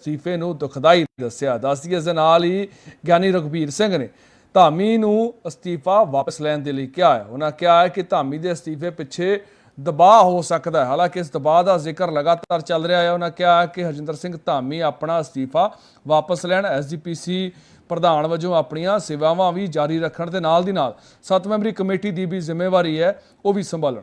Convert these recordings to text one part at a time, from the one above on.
ਅਸਤੀਫੇ ਨੂੰ ਦੁਖਦਾਈ ਦੱਸਿਆ। ਦੱਸਦੀ ਇਸ ਦੇ ਨਾਲ ਹੀ ਗਿਆਨੀ ਰਘਬੀਰ ਸਿੰਘ ਨੇ ਧਾਮੀ ਨੂੰ ਅਸਤੀਫਾ ਵਾਪਸ ਲੈਣ ਦੇ ਲਈ ਕਿਹਾ ਹੈ। ਉਹਨਾਂ ਕਿਹਾ ਹੈ ਕਿ ਧਾਮੀ ਦੇ ਅਸਤੀਫੇ ਪਿੱਛੇ ਦਬਾਅ ਹੋ ਸਕਦਾ ਹੈ। ਹਾਲਾਂਕਿ ਇਸ ਦਬਾਅ ਦਾ ਜ਼ਿਕਰ ਲਗਾਤਾਰ ਚੱਲ ਰਿਹਾ ਹੈ। ਉਹਨਾਂ ਕਿਹਾ ਕਿ ਹਰਜਿੰਦਰ ਸਿੰਘ ਧਾਮੀ ਆਪਣਾ ਅਸਤੀਫਾ ਵਾਪਸ ਲੈਣ ਐਸਜੀਪੀਸੀ ਪ੍ਰਧਾਨ ਵਜੋਂ ਆਪਣੀਆਂ ਸੇਵਾਵਾਂ ਵੀ ਜਾਰੀ ਰੱਖਣ ਦੇ ਨਾਲ ਦੀ ਨਾਲ ਸੱਤ ਮੈਂਬਰੀ ਕਮੇਟੀ ਦੀ ਵੀ ਜ਼ਿੰਮੇਵਾਰੀ ਹੈ, ਉਹ ਵੀ ਸੰਭਾਲਣ।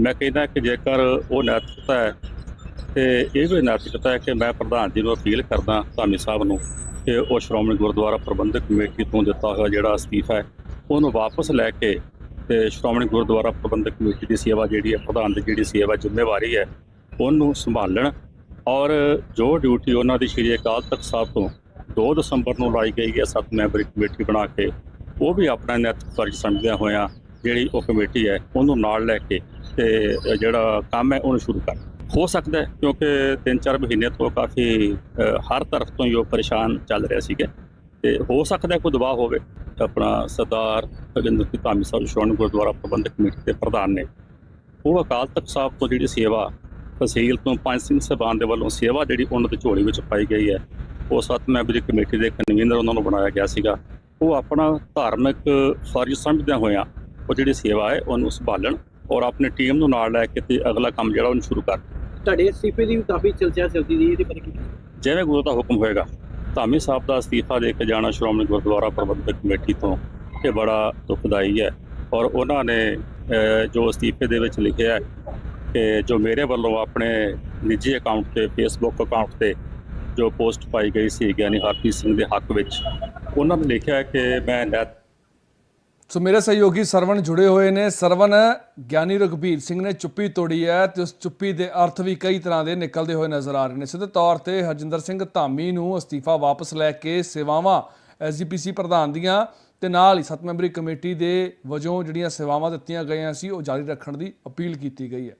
ਮੈਂ ਕਹਿੰਦਾ ਕਿ ਜੇਕਰ ਉਹ ਨੈਤਿਕਤਾ ਹੈ, ਤੇ ਇਹ ਵੀ ਨੈਤਿਕਤਾ ਹੈ ਕਿ ਮੈਂ ਪ੍ਰਧਾਨ ਜੀ ਨੂੰ ਅਪੀਲ ਕਰਦਾ ਧਾਮੀ ਸਾਹਿਬ ਨੂੰ ਕਿ ਉਹ ਸ਼੍ਰੋਮਣੀ ਗੁਰਦੁਆਰਾ ਪ੍ਰਬੰਧਕ ਕਮੇਟੀ ਤੋਂ ਦਿੱਤਾ ਹੋਇਆ ਜਿਹੜਾ ਅਸਤੀਫਾ ਹੈ, ਉਹਨੂੰ ਵਾਪਸ ਲੈ ਕੇ ਤੇ ਸ਼੍ਰੋਮਣੀ ਗੁਰਦੁਆਰਾ ਪ੍ਰਬੰਧਕ ਕਮੇਟੀ ਦੀ ਸੇਵਾ ਜਿਹੜੀ ਹੈ, ਪ੍ਰਧਾਨ ਦੀ ਜਿਹੜੀ ਸੇਵਾ ਜ਼ਿੰਮੇਵਾਰੀ ਹੈ, ਉਹਨੂੰ ਸੰਭਾਲਣ। ਔਰ ਜੋ ਡਿਊਟੀ ਉਹਨਾਂ ਦੀ ਸ਼੍ਰੀ ਅਕਾਲ ਤਖਤ ਸਾਹਿਬ ਤੋਂ 2 ਦਸੰਬਰ ਨੂੰ ਲਾਈ ਗਈ ਹੈ, ਸੱਤ ਮੈਂਬਰੀ ਕਮੇਟੀ ਬਣਾ ਕੇ, ਉਹ ਵੀ ਆਪਣਾ ਨੈਤਿਕ ਫਰਜ਼ ਸਮਝਦਿਆਂ ਹੋਇਆਂ ਜਿਹੜੀ ਉਹ ਕਮੇਟੀ ਹੈ, ਉਹਨੂੰ ਨਾਲ ਲੈ ਕੇ ਤੇ ਜਿਹੜਾ ਕੰਮ ਹੈ, ਉਹਨੂੰ ਸ਼ੁਰੂ ਕਰ। ਹੋ ਸਕਦਾ ਹੈ, ਕਿਉਂਕਿ 3-4 ਮਹੀਨੇ ਤੋਂ ਕਾਫੀ ਹਰ ਤਰਫ ਤੋਂ ਹੀ ਉਹ ਪਰੇਸ਼ਾਨ ਚੱਲ ਰਿਹਾ ਸੀਗਾ। ਤੇ ਹੋ ਸਕਦਾ ਕੋਈ ਦਬਾਅ ਹੋਵੇ। ਆਪਣਾ ਸਰਦਾਰ ਅਜਿੰਦਰ ਸਿੰਘ ਧਾਮੀ ਸਾਹਿਬ ਸ਼੍ਰੋਮਣੀ ਗੁਰਦੁਆਰਾ ਪ੍ਰਬੰਧਕ ਕਮੇਟੀ ਦੇ ਪ੍ਰਧਾਨ ਨੇ, ਉਹ ਅਕਾਲ ਤਖਤ ਸਾਹਿਬ ਤੋਂ ਜਿਹੜੀ ਸੇਵਾ, ਤਹਿਸੀਲ ਤੋਂ ਪੰਜ ਸਿੰਘ ਸਾਹਿਬਾਨ ਦੇ ਵੱਲੋਂ ਸੇਵਾ ਜਿਹੜੀ ਉਹਨਾਂ ਦੀ ਝੋਲੀ ਵਿੱਚ ਪਾਈ ਗਈ ਹੈ, ਉਹ ਸੱਤ ਮੈਂਬਰੀ ਕਮੇਟੀ ਦੇ ਕਨਵੀਨਰ ਉਹਨਾਂ ਨੂੰ ਬਣਾਇਆ ਗਿਆ ਸੀਗਾ। ਉਹ ਆਪਣਾ ਧਾਰਮਿਕ ਫਰਜ਼ ਸਮਝਦਿਆਂ ਹੋਇਆਂ ਉਹ ਜਿਹੜੀ ਸੇਵਾ ਹੈ ਉਹਨੂੰ ਸੰਭਾਲਣ ਔਰ ਆਪਣੀ ਟੀਮ ਨੂੰ ਨਾਲ ਲੈ ਕੇ ਤੇ ਅਗਲਾ ਕੰਮ ਜਿਹੜਾ ਉਹਨੂੰ ਸ਼ੁਰੂ ਕਰ। ਤੁਹਾਡੇ ਅਸਤੀਫੇ ਦੀ ਵੀ ਕਾਫੀ ਚਰਚਾ ਚੱਲਦੀ ਰਹੀ ਇਹਦੇ ਬਾਰੇ ਕੀ ਜਿਵੇਂ ਗੁਰੂ ਦਾ ਹੁਕਮ ਹੋਏਗਾ ਧਾਮੀ ਸਾਹਿਬ ਦਾ ਅਸਤੀਫਾ ਦੇ ਕੇ ਜਾਣਾ ਸ਼੍ਰੋਮਣੀ ਗੁਰਦੁਆਰਾ ਪ੍ਰਬੰਧਕ ਕਮੇਟੀ ਤੋਂ ਇਹ ਬੜਾ ਦੁਖਦਾਈ ਹੈ। ਔਰ ਉਹਨਾਂ ਨੇ ਜੋ ਅਸਤੀਫੇ ਦੇ ਵਿੱਚ ਲਿਖਿਆ ਹੈ ਕਿ ਜੋ ਮੇਰੇ ਵੱਲੋਂ ਆਪਣੇ ਨਿੱਜੀ ਅਕਾਊਂਟ ਤੇ ਫੇਸਬੁੱਕ ਅਕਾਊਂਟ ਤੇ ਜੋ ਪੋਸਟ ਪਾਈ ਗਈ ਸੀ ਗਿਆਨੀ ਹਰਪ੍ਰੀਤ ਸਿੰਘ ਦੇ ਹੱਕ ਵਿੱਚ ਉਹਨਾਂ ਨੇ ਲਿਖਿਆ ਕਿ ਮੈਂ ਨੈਤ ਸੋ ਮੇਰੇ ਸਹਿਯੋਗੀ ਸਰਵਣ ਜੁੜੇ ਹੋਏ ਨੇ। ਸਰਵਣ, ਗਿਆਨੀ ਰਘਬੀਰ ਸਿੰਘ ਨੇ ਚੁੱਪੀ ਤੋੜੀ ਹੈ ਤੇ ਉਸ ਚੁੱਪੀ ਦੇ ਅਰਥ ਵੀ ਕਈ ਤਰ੍ਹਾਂ ਦੇ ਨਿਕਲਦੇ ਹੋਏ ਨਜ਼ਰ ਆ ਰਹੇ ਨੇ। ਸਿੱਧੇ ਤੌਰ ਤੇ ਹਰਜਿੰਦਰ ਸਿੰਘ ਧਾਮੀ ਨੂੰ ਅਸਤੀਫਾ ਵਾਪਸ ਲੈ ਕੇ ਸੇਵਾਵਾਂ ਐਸਜੀਪੀਸੀ ਪ੍ਰਧਾਨ ਦੀਆਂ ਤੇ ਨਾਲ ਹੀ ਸੱਤ ਮੈਂਬਰੀ ਕਮੇਟੀ ਦੇ ਵਜੋਂ ਜਿਹੜੀਆਂ ਸੇਵਾਵਾਂ ਦਿੱਤੀਆਂ ਗਈਆਂ ਸੀ, ਉਹ ਜਾਰੀ ਰੱਖਣ ਦੀ ਅਪੀਲ ਕੀਤੀ ਗਈ ਹੈ।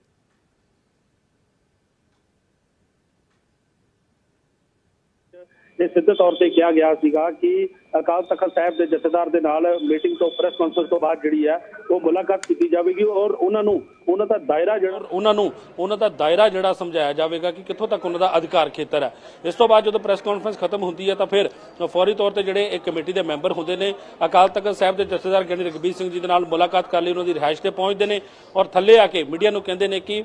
ਇਹ ਸਿੱਧੇ ਤੌਰ ਤੇ ਕਿਹਾ ਗਿਆ ਸੀਗਾ ਕਿ ਅਕਾਲ ਤਖਤ ਸਾਹਿਬ ਦੇ ਜਥੇਦਾਰ ਦੇ ਨਾਲ ਮੀਟਿੰਗ ਤੋਂ ਪ੍ਰੈਸ ਕਾਨਫਰੰਸ ਤੋਂ ਬਾਅਦ ਜਿਹੜੀ ਹੈ, ਉਹ ਮੁਲਾਕਾਤ ਕੀਤੀ ਜਾਵੇਗੀ ਔਰ ਉਹਨਾਂ ਨੂੰ, ਉਹਨਾਂ ਦਾ ਦਾਇਰਾ ਜਿਹੜਾ ਉਹਨਾਂ ਨੂੰ, ਉਹਨਾਂ ਦਾ ਦਾਇਰਾ ਜਿਹੜਾ ਸਮਝਾਇਆ ਜਾਵੇਗਾ ਕਿ ਕਿੱਥੋਂ ਤੱਕ ਉਹਨਾਂ ਦਾ ਅਧਿਕਾਰ ਖੇਤਰ ਹੈ। ਇਸ ਤੋਂ ਬਾਅਦ ਜਦੋਂ ਪ੍ਰੈਸ ਕਾਨਫਰੰਸ ਖਤਮ ਹੁੰਦੀ ਹੈ ਤਾਂ ਫਿਰ ਫੌਰੀ ਤੌਰ ਤੇ ਜਿਹੜੇ ਇੱਕ ਕਮੇਟੀ ਦੇ ਮੈਂਬਰ ਹੁੰਦੇ ਨੇ, ਅਕਾਲ ਤਖਤ ਸਾਹਿਬ ਦੇ ਜਥੇਦਾਰ ਗਿਆਨੀ ਰਘਬੀਰ ਸਿੰਘ ਜੀ ਦੇ ਨਾਲ ਮੁਲਾਕਾਤ ਕਰ ਲਈ, ਉਹਨਾਂ ਦੀ ਰਿਹਾਇਸ਼ ਤੇ ਪਹੁੰਚਦੇ ਨੇ ਔਰ ਥੱਲੇ ਆ ਕੇ ਮੀਡੀਆ ਨੂੰ ਕਹਿੰਦੇ ਨੇ ਕਿ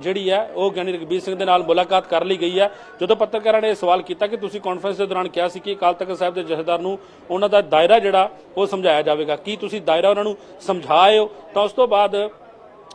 ਜਿਹੜੀ ਹੈ, ਉਹ ਗਿਆਨੀ ਰਘਬੀਰ ਸਿੰਘ ਦੇ ਨਾਲ ਮੁਲਾਕਾਤ ਕਰ ਲਈ ਗਈ ਹੈ। ਜਦੋਂ ਪੱਤਰਕਾਰਾਂ ਨੇ ਇਹ ਸਵਾਲ ਕੀਤਾ ਕਿ ਤੁਸੀਂ ਕੌਣ ਕਾਨਫਰੰਸ ਦੇ ਦੌਰਾਨ ਕਿਹਾ ਸੀ ਕਿ ਅਕਾਲ ਤਖਤ ਸਾਹਿਬ ਦੇ ਜਥੇਦਾਰ ਨੂੰ ਉਹਨਾਂ ਦਾ ਦਾਇਰਾ ਜਿਹੜਾ ਉਹ ਸਮਝਾਇਆ ਜਾਵੇਗਾ। ਕੀ ਤੁਸੀਂ ਦਾਇਰਾ ਉਹਨਾਂ ਨੂੰ ਸਮਝਾਏ ਹੋ? ਤਾਂ ਉਸ ਤੋਂ ਬਾਅਦ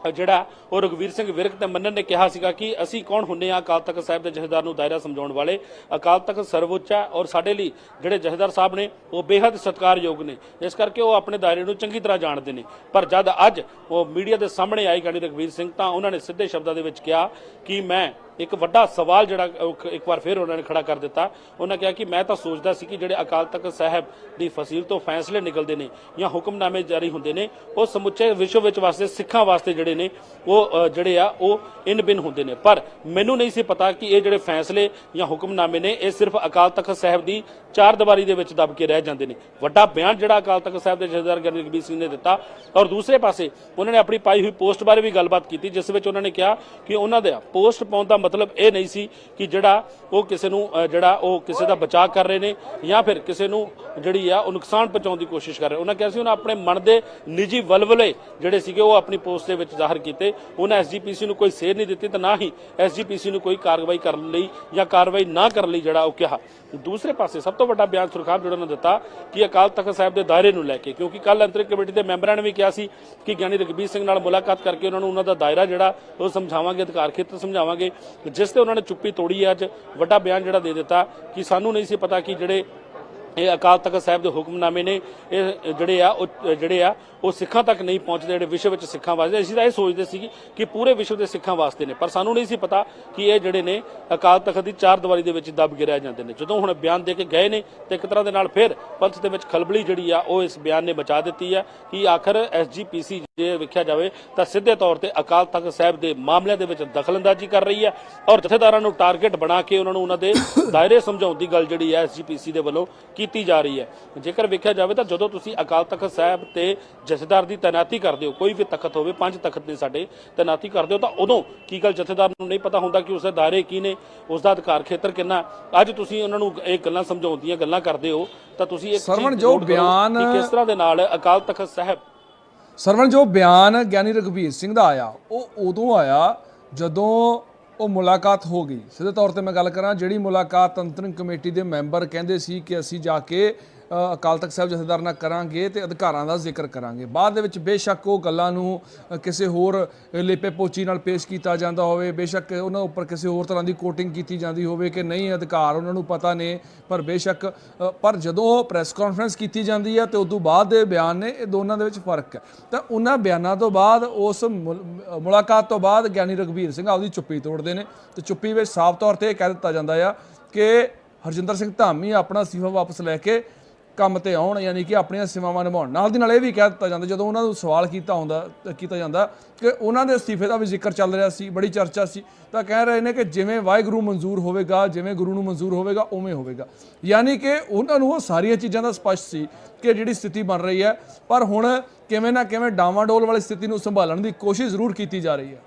ਜਿਹੜਾ ਉਹ ਰਘਵੀਰ ਸਿੰਘ ਵਿਰਕ ਤੇ ਮੰਨਨ ਨੇ ਕਿਹਾ ਸੀਗਾ ਕਿ ਅਸੀਂ ਕੌਣ ਹੁੰਨੇ ਆ ਅਕਾਲ ਤਖਤ ਸਾਹਿਬ ਦੇ ਜਥੇਦਾਰ ਨੂੰ ਦਾਇਰਾ ਸਮਝਾਉਣ ਵਾਲੇ? ਅਕਾਲ ਤਖਤ ਸਰਵਉੱਚ ਹੈ ਔਰ ਸਾਡੇ ਲਈ ਜਿਹੜੇ ਜਥੇਦਾਰ ਸਾਹਿਬ ਨੇ, ਉਹ ਬੇहद ਸਤਿਕਾਰਯੋਗ ਨੇ। ਇਸ ਕਰਕੇ ਉਹ ਆਪਣੇ ਦਾਇਰੇ ਨੂੰ ਚੰਗੀ ਤਰ੍ਹਾਂ ਜਾਣਦੇ ਨੇ। ਪਰ ਜਦ ਅੱਜ ਉਹ ਮੀਡੀਆ ਦੇ ਸਾਹਮਣੇ ਆਈ ਗਾਣੀ ਰਘਵੀਰ ਸਿੰਘ, ਤਾਂ ਉਹਨਾਂ ਨੇ ਸਿੱਧੇ ਸ਼ਬਦਾਂ ਦੇ ਵਿੱਚ ਕਿਹਾ ਕਿ ਮੈਂ ਇੱਕ ਵੱਡਾ ਸਵਾਲ ਜਿਹੜਾ ਇੱਕ ਵਾਰ ਫਿਰ ਉਹਨਾਂ ਨੇ ਖੜਾ ਕਰ ਦਿੱਤਾ। ਉਹਨਾਂ ਕਿਹਾ ਕਿ ਮੈਂ ਤਾਂ ਸੋਚਦਾ ਸੀ ਕਿ ਜਿਹੜੇ ਅਕਾਲ ਤਖਤ ਸਾਹਿਬ ਦੀ ਫਸੀਲ ਤੋਂ ਫੈਸਲੇ ਨਿਕਲਦੇ ਨੇ ਜਾਂ ਹੁਕਮਨਾਮੇ ਜਾਰੀ ਹੁੰਦੇ ਨੇ, ਉਹ ਸਮੁੱਚੇ ਵਿਸ਼ਵ ਵਿੱਚ ਵਾਸਤੇ, ਸਿੱਖਾਂ ਵਾਸਤੇ ਜਿਹੜੇ ਨੇ, ਉਹ ਜਿਹੜੇ ਆ, ਉਹ ਇਨ ਬਿਨ ਹੁੰਦੇ ਨੇ। ਪਰ ਮੈਨੂੰ ਨਹੀਂ ਸੀ ਪਤਾ ਕਿ ਇਹ ਜਿਹੜੇ ਫੈਸਲੇ ਜਾਂ ਹੁਕਮਨਾਮੇ ਨੇ, ਇਹ ਸਿਰਫ ਅਕਾਲ ਤਖਤ ਸਾਹਿਬ ਦੀ ਚਾਰ ਦੀਵਾਰੀ ਦੇ ਵਿੱਚ ਦਬ ਕੇ ਰਹਿ ਜਾਂਦੇ ਨੇ। ਵੱਡਾ ਬਿਆਨ ਜਿਹੜਾ ਅਕਾਲ ਤਖਤ ਸਾਹਿਬ ਦੇ ਜਥੇਦਾਰ ਗਿਆਨੀ ਸਿੰਘ ਨੇ ਦਿੱਤਾ। ਔਰ ਦੂਸਰੇ ਪਾਸੇ ਉਹਨਾਂ ਨੇ ਆਪਣੀ ਪਾਈ ਹੋਈ ਪੋਸਟ ਬਾਰੇ ਵੀ ਗੱਲਬਾਤ ਕੀਤੀ, ਜਿਸ ਵਿੱਚ ਉਹਨਾਂ ਨੇ ਕਿਹਾ ਕਿ ਉਹਨਾਂ ਦਾ ਪੋਸਟ ਪਾਉਣ ਦਾ ਮਤਲਬ ਇਹ ਨਹੀਂ ਸੀ ਕਿ ਜਿਹੜਾ ਉਹ ਕਿਸੇ ਨੂੰ ਜਿਹੜਾ ਉਹ ਕਿਸੇ ਦਾ ਬਚਾਅ ਕਰ ਰਹੇ ਨੇ ਜਾਂ ਫਿਰ ਕਿਸੇ ਨੂੰ ਜਿਹੜੀ ਆ, ਉਹ ਨੁਕਸਾਨ ਪਹੁੰਚਾਉਣ ਦੀ ਕੋਸ਼ਿਸ਼ ਕਰ ਰਹੇ ਉਹਨਾਂ ਕਿਹਾ ਸੀ ਉਹਨਾਂ ਆਪਣੇ ਮਨ ਦੇ ਨਿੱਜੀ ਵਲਵਲੇ ਜਿਹੜੇ ਸੀਗੇ, ਉਹ ਆਪਣੀ ਪੋਸਟ ਦੇ ਵਿੱਚ ਜ਼ਾਹਰ ਕੀਤੇ, ਉਹਨਾਂ ਐਸਜੀਪੀਸੀ ਨੂੰ ਕੋਈ ਸੇਧ ਨਹੀਂ ਦਿੱਤੀ ਤੇ ਨਾ ਹੀ ਐਸਜੀਪੀਸੀ ਨੂੰ ਕੋਈ ਕਾਰਵਾਈ ਕਰਨ ਲਈ ਜਾਂ ਕਾਰਵਾਈ ਨਾ ਕਰਨ ਲਈ ਜਿਹੜਾ ਉਹ ਕਿਹਾ। ਦੂਸਰੇ ਪਾਸੇ ਸਭ ਤੋਂ ਵੱਡਾ ਬਿਆਨ ਸੁਰਖਾਬ ਜਿਹੜਾ ਨੇ ਦਿੱਤਾ ਕਿ ਅਕਾਲ ਤਖਤ ਸਾਹਿਬ ਦੇ ਦਾਇਰੇ ਨੂੰ ਲੈ ਕੇ, ਕਿਉਂਕਿ ਕੱਲ ਅੰਤਰਿਕ ਕਮੇਟੀ ਦੇ ਮੈਂਬਰਾਂ ਨੇ ਵੀ ਕਿਹਾ ਸੀ ਕਿ ਗਿਆਨੀ ਰਘਬੀਰ ਸਿੰਘ ਨਾਲ ਮੁਲਾਕਾਤ ਕਰਕੇ ਉਹਨਾਂ ਨੂੰ ਉਹਨਾਂ ਦਾ ਦਾਇਰਾ ਜਿਹੜਾ ਉਹ ਸਮਝਾਵਾਂਗੇ, ਅਧਿਕਾਰ ਖੇਤਰ ਸਮਝਾਵਾਂਗੇ, ਜਿਸ ਤੇ ਉਹਨਾਂ ਨੇ ਚੁੱਪੀ ਤੋੜੀ ਹੈ ਅੱਜ। ਵੱਡਾ ਬਿਆਨ ਜਿਹੜਾ ਦੇ ਦਿੱਤਾ ਕਿ ਸਾਨੂੰ ਨਹੀਂ ਸੀ ਪਤਾ ਕਿ ਜਿਹੜੇ ਇਹ ਅਕਾਲ ਤਖਤ ਸਾਹਿਬ ਦੇ ਹੁਕਮਨਾਮੇ ਨੇ, ਇਹ ਜਿਹੜੇ ਆ, ਉਹ, ਜਿਹੜੇ ਆ, ਉਹ ਸਿੱਖਾਂ ਤੱਕ ਨਹੀਂ ਪਹੁੰਚਦੇ, ਜਿਹੜੇ ਵਿਸ਼ਵ ਵਿੱਚ ਸਿੱਖਾਂ ਵਾਸਤੇ। ਅਸੀਂ ਤਾਂ ਇਹ ਸੋਚਦੇ ਸੀ ਕਿ ਪੂਰੇ ਵਿਸ਼ਵ ਦੇ ਸਿੱਖਾਂ ਵਾਸਤੇ ਨੇ, ਪਰ ਸਾਨੂੰ ਨਹੀਂ ਸੀ ਪਤਾ ਕਿ ਇਹ ਜਿਹੜੇ ਨੇ ਅਕਾਲ ਤਖਤ ਦੀ ਚਾਰ ਦੀਵਾਰੀ ਦੇ ਵਿੱਚ ਦਬ ਗਿਰਿਆ ਜਾਂਦੇ ਨੇ। ਜਦੋਂ ਹੁਣ ਬਿਆਨ ਦੇ ਕੇ ਗਏ ਨੇ ਤੇ ਇੱਕ ਤਰ੍ਹਾਂ ਦੇ ਨਾਲ ਫਿਰ ਪੰਥ ਦੇ ਵਿੱਚ ਖਲਬਲੀ ਜਿਹੜੀ ਆ, ਉਹ ਇਸ ਬਿਆਨ ਨੇ ਬਚਾ ਦਿੱਤੀ ਆ ਕਿ ਆਖਰ ਐਸਜੀਪੀਸੀ ਜੇ ਵੇਖਿਆ ਜਾਵੇ ਤਾਂ ਸਿੱਧੇ ਤੌਰ ਤੇ ਅਕਾਲ ਤਖਤ ਸਾਹਿਬ ਦੇ ਮਾਮਲਿਆਂ ਦੇ ਵਿੱਚ ਦਖਲਅੰਦਾਜ਼ੀ ਕਰ ਰਹੀ ਹੈ ਔਰ ਜਥੇਦਾਰਾਂ ਨੂੰ ਟਾਰਗੇਟ ਬਣਾ ਕੇ ਉਹਨਾਂ ਨੂੰ ਉਹਨਾਂ ਦੇ ਦਾਇਰੇ ਸਮਝਾਉਣ ਦੀ ਗੱਲ ਜਿਹੜੀ ਹੈ ਐਸਜੀਪੀਸੀ ਦੇ ਵੱਲੋਂ ਕੀਤੀ ਜਾ ਰਹੀ ਹੈ ਜੇਕਰ ਵੇਖਿਆ ਜਾਵੇ ਤਾਂ ਜਦੋਂ ਤੁਸੀਂ ਅਕਾਲ ਤਖਤ ਸਾਹਿਬ ਤੇ ਜਥੇਦਾਰ ਦੀ ਤੈਨਾਤੀ ਕਰਦੇ ਹੋ ਕੋਈ ਵੀ ਤਖਤ ਹੋਵੇ ਪੰਜ ਤਖਤ ਨੇ ਸਾਡੇ ਤੈਨਾਤੀ ਕਰਦੇ ਹੋ ਤਾਂ ਉਦੋਂ ਕੀ ਗੱਲ ਜਥੇਦਾਰ ਨੂੰ ਨਹੀਂ ਪਤਾ ਹੁੰਦਾ ਕਿ ਉਸ ਦੇ ਦਾਇਰੇ ਕੀ ਨੇ ਉਸ ਦਾ ਅਧਿਕਾਰ ਖੇਤਰ ਕਿੰਨਾ। ਅੱਜ ਤੁਸੀਂ ਉਹਨਾਂ ਨੂੰ ਇਹ ਗੱਲਾਂ ਸਮਝਾਉਣ ਦੀਆਂ ਗੱਲਾਂ ਕਰਦੇ ਹੋ ਤਾਂ ਤੁਸੀਂ ਇੱਕ ਸਰਵਣ ਜੋ ਬਿਆਨ- ਕਿਸ ਤਰ੍ਹਾਂ ਦੇ ਨਾਲ ਅਕਾਲ ਤਖਤ ਸਾਹਿਬ ਸਰਵਣ, ਜੋ ਬਿਆਨ ਗਿਆਨੀ ਰਘਵੀਰ ਸਿੰਘ ਦਾ ਆਇਆ, ਉਹ ਉਦੋਂ ਆਇਆ ਜਦੋਂ ਉਹ ਮੁਲਾਕਾਤ ਹੋ ਗਈ। ਸਿੱਧੇ ਤੌਰ ਤੇ ਮੈਂ ਗੱਲ ਕਰਾਂ, ਜਿਹੜੀ ਮੁਲਾਕਾਤ ਅੰਤਰਿਮ ਕਮੇਟੀ ਦੇ ਮੈਂਬਰ ਕਹਿੰਦੇ ਸੀ ਕਿ ਅਸੀਂ ਜਾ ਕੇ ਅਕਾਲ ਤਖਤ ਸਾਹਿਬ ਜਥੇਦਾਰ ਨਾਲ ਕਰਾਂਗੇ ਤੇ ਅਧਿਕਾਰਾਂ ਦਾ ਜ਼ਿਕਰ ਕਰਾਂਗੇ। ਬਾਅਦ ਦੇ ਵਿੱਚ ਬੇਸ਼ੱਕ ਉਹ ਗੱਲਾਂ ਨੂੰ ਕਿਸੇ ਹੋਰ ਲੇਪੇ ਪੋਚੀ ਨਾਲ ਪੇਸ਼ ਕੀਤਾ ਜਾਂਦਾ ਹੋਵੇ, ਬੇਸ਼ੱਕ ਉਹਨਾਂ ਉੱਪਰ ਕਿਸੇ ਹੋਰ ਤਰ੍ਹਾਂ ਦੀ ਕੋਟਿੰਗ ਕੀਤੀ ਜਾਂਦੀ ਹੋਵੇ ਕਿ ਨਹੀਂ, ਅਧਿਕਾਰ ਉਹਨਾਂ ਨੂੰ ਪਤਾ ਨੇ, ਪਰ ਬੇਸ਼ੱਕ ਪਰ ਜਦੋਂ ਪ੍ਰੈਸ ਕਾਨਫਰੰਸ ਕੀਤੀ ਜਾਂਦੀ ਹੈ ਤੇ ਤੋਂ ਬਾਅਦ ਦੇ ਬਿਆਨ ਨੇ, ਇਹ ਦੋਨਾਂ ਦੇ ਵਿੱਚ ਫ਼ਰਕ ਹੈ। ਤਾਂ ਉਹਨਾਂ ਬਿਆਨਾਂ ਤੋਂ ਬਾਅਦ ਉਸ ਮੁਲ- ਮੁਲਾਕਾਤ ਤੋਂ ਬਾਅਦ ਗਿਆਨੀ ਰਘਬੀਰ ਸਿੰਘ ਆਪਦੀ ਚੁੱਪੀ ਤੋੜਦੇ ਨੇ ਤੇ ਚੁੱਪੀ ਵਿੱਚ ਸਾਫ਼ ਤੌਰ ਤੇ ਇਹ ਕਹਿ ਦਿੱਤਾ ਜਾਂਦਾ ਆ ਕਿ ਹਰਜਿੰਦਰ ਸਿੰਘ ਧਾਮੀ ਆਪਣਾ ਅਸਤੀਫਾ ਵਾਪਸ ਲੈ ਕੇ ਕੰਮ ਤੇ ਆਉਣ, ਯਾਨੀ ਕਿ ਆਪਣੀਆਂ ਸੇਵਾਵਾਂ ਨਿਭਾਉਣ। ਨਾਲ ਦੀ ਨਾਲ ਇਹ ਵੀ ਕਹਿ ਦਿੱਤਾ ਜਾਂਦਾ, ਜਦੋਂ ਉਹਨਾਂ ਨੂੰ ਸਵਾਲ ਕੀਤਾ ਹੁੰਦਾ ਕੀਤਾ ਜਾਂਦਾ ਕਿ ਉਹਨਾਂ ਦੇ ਅਸਤੀਫੇ ਦਾ ਵੀ ਜ਼ਿਕਰ ਚੱਲ ਰਿਹਾ ਸੀ, ਬੜੀ ਚਰਚਾ ਸੀ। ਤਾਂ ਕਹਿ ਰਹੇ ਨੇ ਕਿ ਜਿਵੇਂ ਵਾਹਿਗੁਰੂ ਮਨਜ਼ੂਰ ਹੋਵੇਗਾ, ਜਿਵੇਂ ਗੁਰੂ ਨੂੰ ਮਨਜ਼ੂਰ ਹੋਵੇਗਾ, ਉਵੇਂ ਹੋਵੇਗਾ। ਯਾਨੀ ਕਿ ਉਹਨਾਂ ਨੂੰ ਉਹ ਸਾਰੀਆਂ ਚੀਜ਼ਾਂ ਦਾ ਸਪਸ਼ਟ ਸੀ ਕਿ ਜਿਹੜੀ ਸਥਿਤੀ ਬਣ ਰਹੀ ਹੈ। ਪਰ ਹੁਣ ਕਿਵੇਂ ਨਾ ਕਿਵੇਂ ਡਾਵਾਂਡੋਲ ਵਾਲੀ ਸਥਿਤੀ ਨੂੰ ਸੰਭਾਲਣ ਦੀ ਕੋਸ਼ਿਸ਼ ਜ਼ਰੂਰ ਕੀਤੀ ਜਾ ਰਹੀ ਹੈ।